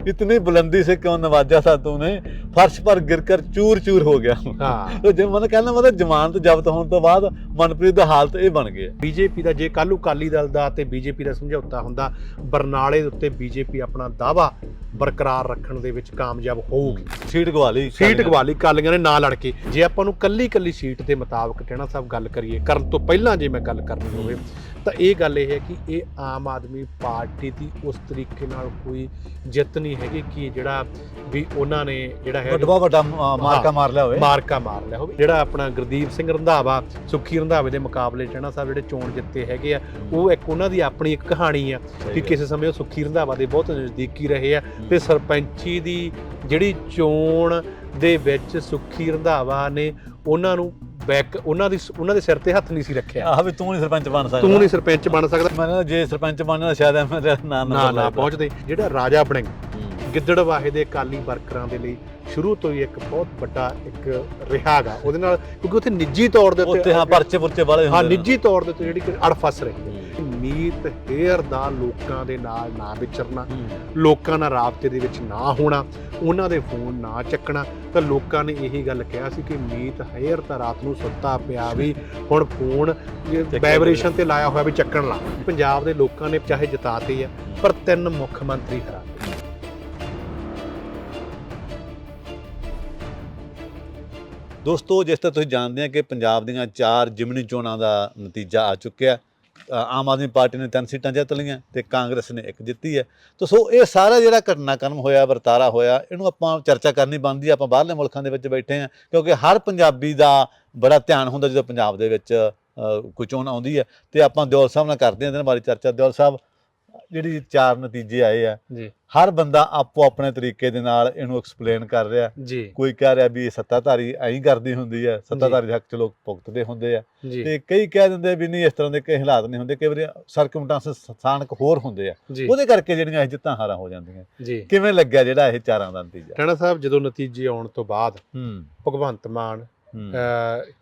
इतनी बुलंदी से क्यों नवाजा था तूने फर्श पर गिरकर चूर चूर हो गया ਹਾਂ ਤੇ ਜੇ ਮਨ ਕਹਿੰਦਾ ਮਤਲਬ ਜ਼ਮਾਨਤ ਜ਼ਬਤ ਹੋਣ ਤੋਂ ਬਾਅਦ ਮਨਪ੍ਰੀਤ ਦਾ ਹਾਲਤ ਇਹ ਬਣ ਗਿਆ ਬੀਜੇਪੀ ਦਾ ਜੇ ਕੱਲੂ ਕਾਲੀ ਦਲ ਦਾ ਤੇ ਬੀਜੇਪੀ ਦਾ ਸਮਝੌਤਾ ਹੁੰਦਾ ਬਰਨਾਲੇ ਦੇ ਉੱਤੇ ਬੀਜੇਪੀ ਆਪਣਾ ਦਾਵਾ ਬਰਕਰਾਰ ਰੱਖਣ ਦੇ ਵਿੱਚ ਕਾਮਯਾਬ ਹੋਊਗੀ ਸੀਟ ਗਵਾ ਲਈ ਸੀਟ ਗਵਾਲੀ ਕਾਲੀਆਂ ਨੇ ਨਾ ਲੜ ਕੇ ਜੇ ਆਪਾਂ ਨੂੰ ਕੱਲੀ ਕੱਲੀ ਸੀਟ ਦੇ ਮੁਤਾਬਕ ਕਹਿਣਾ ਸਾਹਿਬ ਗੱਲ ਕਰੀਏ ਕਰਨ ਤੋਂ ਪਹਿਲਾਂ ਜੇ ਮੈਂ ਗੱਲ ਕਰਨੀ ਹੋਵੇ ਤਾਂ ਇਹ ਗੱਲ ਇਹ ਹੈ ਕਿ ਇਹ ਆਮ ਆਦਮੀ ਪਾਰਟੀ ਦੀ ਉਸ ਤਰੀਕੇ ਨਾਲ ਕੋਈ ਜਿੱਤ ਨਹੀਂ ਹੈਗੀ ਕਿ ਜਿਹੜਾ ਵੀ ਉਹਨਾਂ ਨੇ ਜਿਹੜਾ ਹੈ ਵੱਡਾ ਵੱਡਾ ਮਾਰਕਾ ਮਾਰ ਲਿਆ ਹੋਵੇ। ਮਾਰਕਾ ਮਾਰ ਲਿਆ ਹੋਵੇ। ਜਿਹੜਾ ਆਪਣਾ ਗੁਰਦੀਪ ਸਿੰਘ ਰੰਧਾਵਾ ਸੁੱਖੀ ਰੰਧਾਵੇ ਦੇ ਮੁਕਾਬਲੇ ਚਣਾ ਸਾਹਿਬ ਜਿਹੜੇ ਚੋਣ ਜਿੱਤੇ ਹੈਗੇ ਆ ਉਹ ਇੱਕ ਉਹਨਾਂ ਦੀ ਆਪਣੀ ਇੱਕ ਕਹਾਣੀ ਆ ਕਿ ਕਿਸੇ ਸਮੇਂ ਉਹ ਸੁੱਖੀ ਰੰਧਾਵਾ ਦੇ ਬਹੁਤ ਨਜ਼ਦੀਕੀ ਰਹੇ ਆ ਤੇ ਸਰਪੰਚੀ ਦੀ ਜਿਹੜੀ ਚੋਣ ਦੇ ਵਿੱਚ ਸੁੱਖੀ ਰੰਧਾਵਾ ਨੇ ਉਹਨਾਂ ਨੂੰ ਬੈਕ ਉਹਨਾਂ ਦੀ ਉਹਨਾਂ ਦੇ ਸਿਰ ਤੇ ਹੱਥ ਨਹੀਂ ਸੀ ਰੱਖਿਆ ਆਹ ਵੀ ਤੂੰ ਨਹੀਂ ਸਰਪੰਚ ਬਣ ਸਕਦਾ ਤੂੰ ਨਹੀਂ ਸਰਪੰਚ ਬਣ ਸਕਦਾ ਮੈਂ ਕਹਿੰਦਾ ਜੇ ਸਰਪੰਚ ਬਣਨਾ ਸ਼ਾਇਦ ਐਵੇਂ ਦਾ ਨਾਂ ਨਾ ਨਾ। ਪਹੁੰਚਦੇ ਜਿਹੜਾ ਰਾਜਾ ਬਣਿੰਗ ਹੂੰ। ਗਿੱਦੜਵਾਹੇ ਦੇ ਅਕਾਲੀ ਵਰਕਰਾਂ ਦੇ ਲਈ ਸ਼ੁਰੂ ਤੋਂ ਹੀ ਇੱਕ ਬਹੁਤ ਵੱਡਾ ਇੱਕ ਰਿਹਾਗਾ ਉਹਦੇ ਨਾਲ ਕਿਉਂਕਿ ਉੱਥੇ ਨਿੱਜੀ ਤੌਰ ਦੇ ਉੱਤੇ ਹਾਂ ਪਰਚੇ ਪੁਰਚੇ ਵਾਲੇ ਹਾਂ ਹੁੰਦੇ। ਨਿੱਜੀ ਤੌਰ ਦੇ ਉੱਤੇ ਜਿਹੜੀ ਅੜ ਫਸ ਰਹੀ ਹੂੰ। ਮੀਤ ਹੇਅਰ ਦਾ ਲੋਕਾਂ ਦੇ ਨਾਲ ਨਾ ਵਿਚਰਨਾ ਹੂੰ। ਲੋਕਾਂ ਨਾਲ ਰਾਬਤੇ ਦੇ ਵਿੱਚ ਨਾ ਹੋਣਾ ਉਹਨਾਂ ਦੇ ਫੋਨ ਨਾ ਚੱਕਣਾ। ਤਾਂ ਲੋਕਾਂ ਨੇ ਇਹੀ ਗੱਲ ਕਿਹਾ ਸੀ ਕਿ ਮੀਤ ਹੇਅਰ ਤਾਂ ਰਾਤ ਨੂੰ ਸੁੱਤਾ ਪਿਆ ਵੀ ਹੁਣ ਫੋਨ ਵਾਈਬ੍ਰੇਸ਼ਨ ਤੇ ਲਾਇਆ ਹੋਇਆ ਵੀ ਚੱਕਣ ਲਾ। ਪੰਜਾਬ ਦੇ ਲੋਕਾਂ ਨੇ ਚਾਹੇ ਜਿਤਾਤੇ ਆ ਪਰ ਤਿੰਨ ਮੁੱਖ ਮੰਤਰੀ ਹਰਾਤੇ ਦੋਸਤੋ ਜਿਸ ਤਰ੍ਹਾਂ ਤੁਸੀਂ ਜਾਣਦੇ ਆ ਕਿ ਪੰਜਾਬ ਦੀਆਂ ਚਾਰ ਜਿਮਨੀ ਚੋਣਾਂ ਦਾ ਨਤੀਜਾ ਆ ਚੁੱਕਿਆ ਆਮ ਆਦਮੀ ਪਾਰਟੀ ਨੇ ਤਿੰਨ ਸੀਟਾਂ ਜਿੱਤ ਲਈਆਂ ਤੇ ਕਾਂਗਰਸ ਨੇ ਇੱਕ ਜਿੱਤੀ ਹੈ। ਤਾਂ, ਸੋ ਇਹ ਸਾਰਾ ਜਿਹੜਾ ਘਟਨਾਕ੍ਰਮ ਹੋਇਆ, ਵਰਤਾਰਾ ਹੋਇਆ, ਇਹਨੂੰ ਆਪਾਂ ਚਰਚਾ ਕਰਨੀ ਬਣਦੀ ਹੈ ਆਪਾਂ ਬਾਹਰਲੇ ਮੁਲਕਾਂ ਦੇ ਵਿੱਚ ਬੈਠੇ ਆ ਕਿਉਂਕਿ ਹਰ ਪੰਜਾਬੀ ਦਾ ਬੜਾ ਧਿਆਨ ਹੁੰਦਾ ਜਦੋਂ ਪੰਜਾਬ ਦੇ ਵਿੱਚ ਕੋਈ ਚੋਣ ਆਉਂਦੀ ਹੈ ਤੇ ਆਪਾਂ ਦਿਓਲ ਸਾਹਿਬ ਨਾਲ ਕਰਦੇ ਹਾਂ, ਇਹਦੇ ਬਾਰੇ ਚਰਚਾ। ਦਿਓਲ ਸਾਹਿਬ ਜਿਹੜੀ ਚਾਰ ਨਤੀਜੇ ਆਏ ਆ ਜੀ। ਹਰ ਬੰਦਾ ਆਪੋ ਆਪਣੇ ਤਰੀਕੇ ਦੇ ਨਾਲ ਇਹਨੂੰ ਐਕਸਪਲੇਨ ਕਰ ਰਿਹਾ। ਜੀ। ਕੋਈ ਕਹਿ ਰਿਹਾ ਵੀ ਇਹ ਸੱਤਾਧਾਰੀ ਐਂ ਕਰਦੀ ਹੁੰਦੀ ਹੈ ਸੱਤਾਧਾਰੀ ਦੇ ਹੱਕ ਚ ਲੋਕ ਭੁਗਤਦੇ ਹੁੰਦੇ ਆ। ਤੇ ਕਈ ਕਹਿ ਦਿੰਦੇ ਵੀ ਨਹੀਂ ਇਸ ਤਰ੍ਹਾਂ ਦੇ ਕਈ ਹਾਲਾਤ ਨਹੀਂ ਹੁੰਦੇ ਕਈ ਵਾਰੀ ਸਰਕਮਟਾਂਸਸ ਸਥਾਨਕ ਹੋਰ ਹੁੰਦੇ ਆ। ਉਹਦੇ ਕਰਕੇ ਜਿਹੜੀਆਂ ਇਹ ਜਿੱਤਾਂ ਹਾਰਾਂ ਹੋ ਜਾਂਦੀਆਂ। ਕਿਵੇਂ ਲੱਗਿਆ ਜਿਹੜਾ ਇਹ ਚਾਰਾਂ ਦਾ ਨਤੀਜਾ? ਰਾਣਾ ਸਾਹਿਬ ਜਦੋਂ ਨਤੀਜੇ ਆਉਣ ਤੋਂ ਬਾਅਦ ਹੂੰ। ਭਗਵੰਤ ਮਾਨ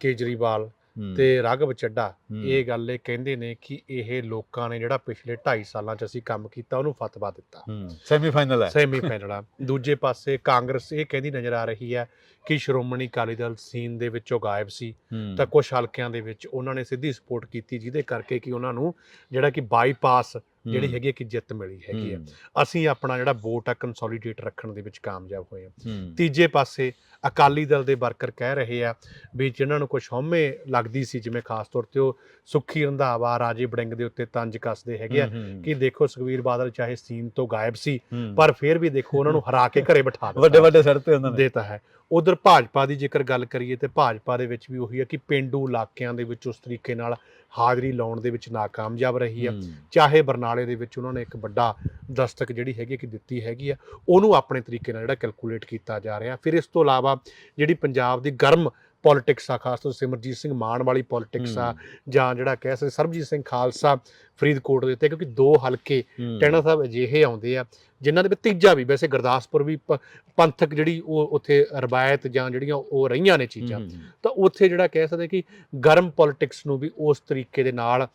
ਕੇਜਰੀਵਾਲ ਤੇ ਰਾਘਵ ਚੱਡਾ ਇਹ ਗੱਲ ਇਹ ਕਹਿੰਦੇ ਨੇ ਕਿ ਇਹ ਲੋਕਾਂ ਨੇ ਜਿਹੜਾ ਪਿਛਲੇ 2.5 ਸਾਲਾਂ 'ਚ ਅਸੀਂ ਕੰਮ ਕੀਤਾ ਉਹਨੂੰ ਫਤਵਾ ਦਿੱਤਾ। ਹੂੰ ਸੈਮੀਫਾਈਨਲ ਹੈ। ਸੈਮੀਫਾਈਨਲ ਆ। ਦੂਜੇ ਪਾਸੇ ਕਾਂਗਰਸ ਇਹ ਕਹਿੰਦੀ ਨਜ਼ਰ ਆ ਰਹੀ ਹੈ ਕਿ ਸ਼੍ਰੋਮਣੀ ਅਕਾਲੀ ਦਲ ਸੀਨ ਦੇ ਵਿੱਚੋਂ ਗਾਇਬ ਸੀ ਤਾਂ ਕੁਝ ਹਲਕਿਆਂ ਦੇ ਵਿੱਚ ਉਹਨਾਂ ਨੇ ਸਿੱਧੀ ਸਪੋਰਟ ਕੀਤੀ ਜਿਹਦੇ ਕਰਕੇ ਕਿ ਉਹਨਾਂ ਨੂੰ ਜਿਹੜਾ ਕਿ ਬਾਈਪਾਸ ਜਿਹੜੀ ਹੈਗੀ ਕਿ ਜਿੱਤ ਮਿਲੀ ਹੈਗੀ ਹੈ। ਹੂੰ, ਅਸੀਂ ਆਪਣਾ ਜਿਹੜਾ ਵੋਟ ਆ ਕੰਸੋਲੀਡੇਟ ਰੱਖਣ ਦੇ ਵਿੱਚ ਕਾਮਯਾਬ ਹੋਏ ਹੂੰ, ਤੀਜੇ ਪਾਸੇ ਅਕਾਲੀ ਦਲ ਦੇ ਵਰਕਰ ਕਹਿ ਰਹੇ ਆ ਵੀ ਜਿਨ੍ਹਾਂ ਨੂੰ ਕੁਝ ਹਉਮੈ ਲੱਗਦੀ ਸੀ ਜਿਵੇਂ ਖਾਸ ਤੌਰ ਤੇ ਉਹ ਸੁੱਖੀ ਰੰਧਾਵਾ ਰਾਜੇ ਬੜਿੰਗ ਦੇ ਉੱਤੇ ਤੰਜ ਕੱਸਦੇ ਹੈਗੇ ਆ ਕਿ ਦੇਖੋ ਸੁਖਵੀਰ ਬਾਦਲ ਚਾਹੇ ਸੀਨ ਤੋਂ ਗਾਇਬ ਸੀ ਪਰ ਫਿਰ ਵੀ ਦੇਖੋ ਉਹਨਾਂ ਨੂੰ ਹਰਾ ਕੇ ਘਰੇ ਬਿਠਾ ਦਿੱਤਾ। ਵੱਡੇ ਵੱਡੇ ਸੜ ਤੇ ਉਹਨਾਂ ਨੇ। ਦੇਤਾ ਹੈ। ਉਧਰ ਭਾਜਪਾ ਦੀ ਜੇਕਰ ਗੱਲ ਕਰੀਏ ਤੇ ਭਾਜਪਾ ਦੇ ਵਿੱਚ ਵੀ ਉਹੀ ਹੈ ਕਿ ਪਿੰਡੂ ਇਲਾਕਿਆਂ ਦੇ ਵਿੱਚ ਉਸ ਤਰੀਕੇ ਨਾਲ ਹਾਜ਼ਰੀ ਲਾਉਣ ਦੇ ਵਿੱਚ ਨਾਕਾਮਯਾਬ ਰਹੀ ਹੂੰ, ਚਾਹੇ ਬਰਨਾਲੇ ਦੇ ਵਿੱਚ ਉਹਨਾਂ ਨੇ ਇੱਕ ਵੱਡਾ ਦਸਤਕ ਜਿਹੜੀ ਹੈਗੀ ਕਿ ਦਿੱਤੀ ਹੈਗੀ ਆ ਉਹਨੂੰ ਆਪਣੇ ਤਰੀਕੇ ਨਾਲ ਜਿਹੜਾ ਕੈਲਕੂਲੇਟ ਕੀਤਾ ਜਾ ਰਿਹਾ। ਫਿਰ ਇਸ ਤੋਂ ਇਲਾਵਾ ਜਿਹੜੀ ਪੰਜਾਬ ਦੀ ਗਰਮ ਪੋਲਿਟਿਕਸ ਆ ਖਾਸ ਤੌਰ ਸਿਮਰਜੀਤ ਸਿੰਘ ਮਾਨ ਵਾਲੀ ਪੋਲਿਟਿਕਸ ਆ ਜਾਂ ਜਿਹੜਾ ਕਹਿ ਸਕਦੇ ਸਰਬਜੀਤ ਸਿੰਘ ਖਾਲਸਾ ਫਰੀਦਕੋਟ ਦੇ ਉੱਤੇ ਕਿਉਂਕਿ ਦੋ ਹਲਕੇ ਟੈਣਾ ਸਾਹਿਬ ਅਜਿਹੇ ਆਉਂਦੇ ਆ ਜਿਨ੍ਹਾਂ ਦੇ ਵਿੱਚ ਤੀਜਾ ਵੀ ਵੈਸੇ ਗੁਰਦਾਸਪੁਰ ਵੀ ਪ- ਪੰਥਕ ਜਿਹੜੀ ਉਹ ਉੱਥੇ ਰਵਾਇਤ ਜਾਂ ਜਿਹੜੀਆਂ ਉਹ ਰਹੀਆਂ ਨੇ ਚੀਜ਼ਾਂ। ਤਾਂ ਉੱਥੇ ਜਿਹੜਾ ਕਹਿ ਸਕਦੇ ਕਿ ਗਰਮ ਪੋਲਿਟਿਕਸ ਨੂੰ ਵੀ ਉਸ ਤਰੀਕੇ ਦੇ ਨਾਲ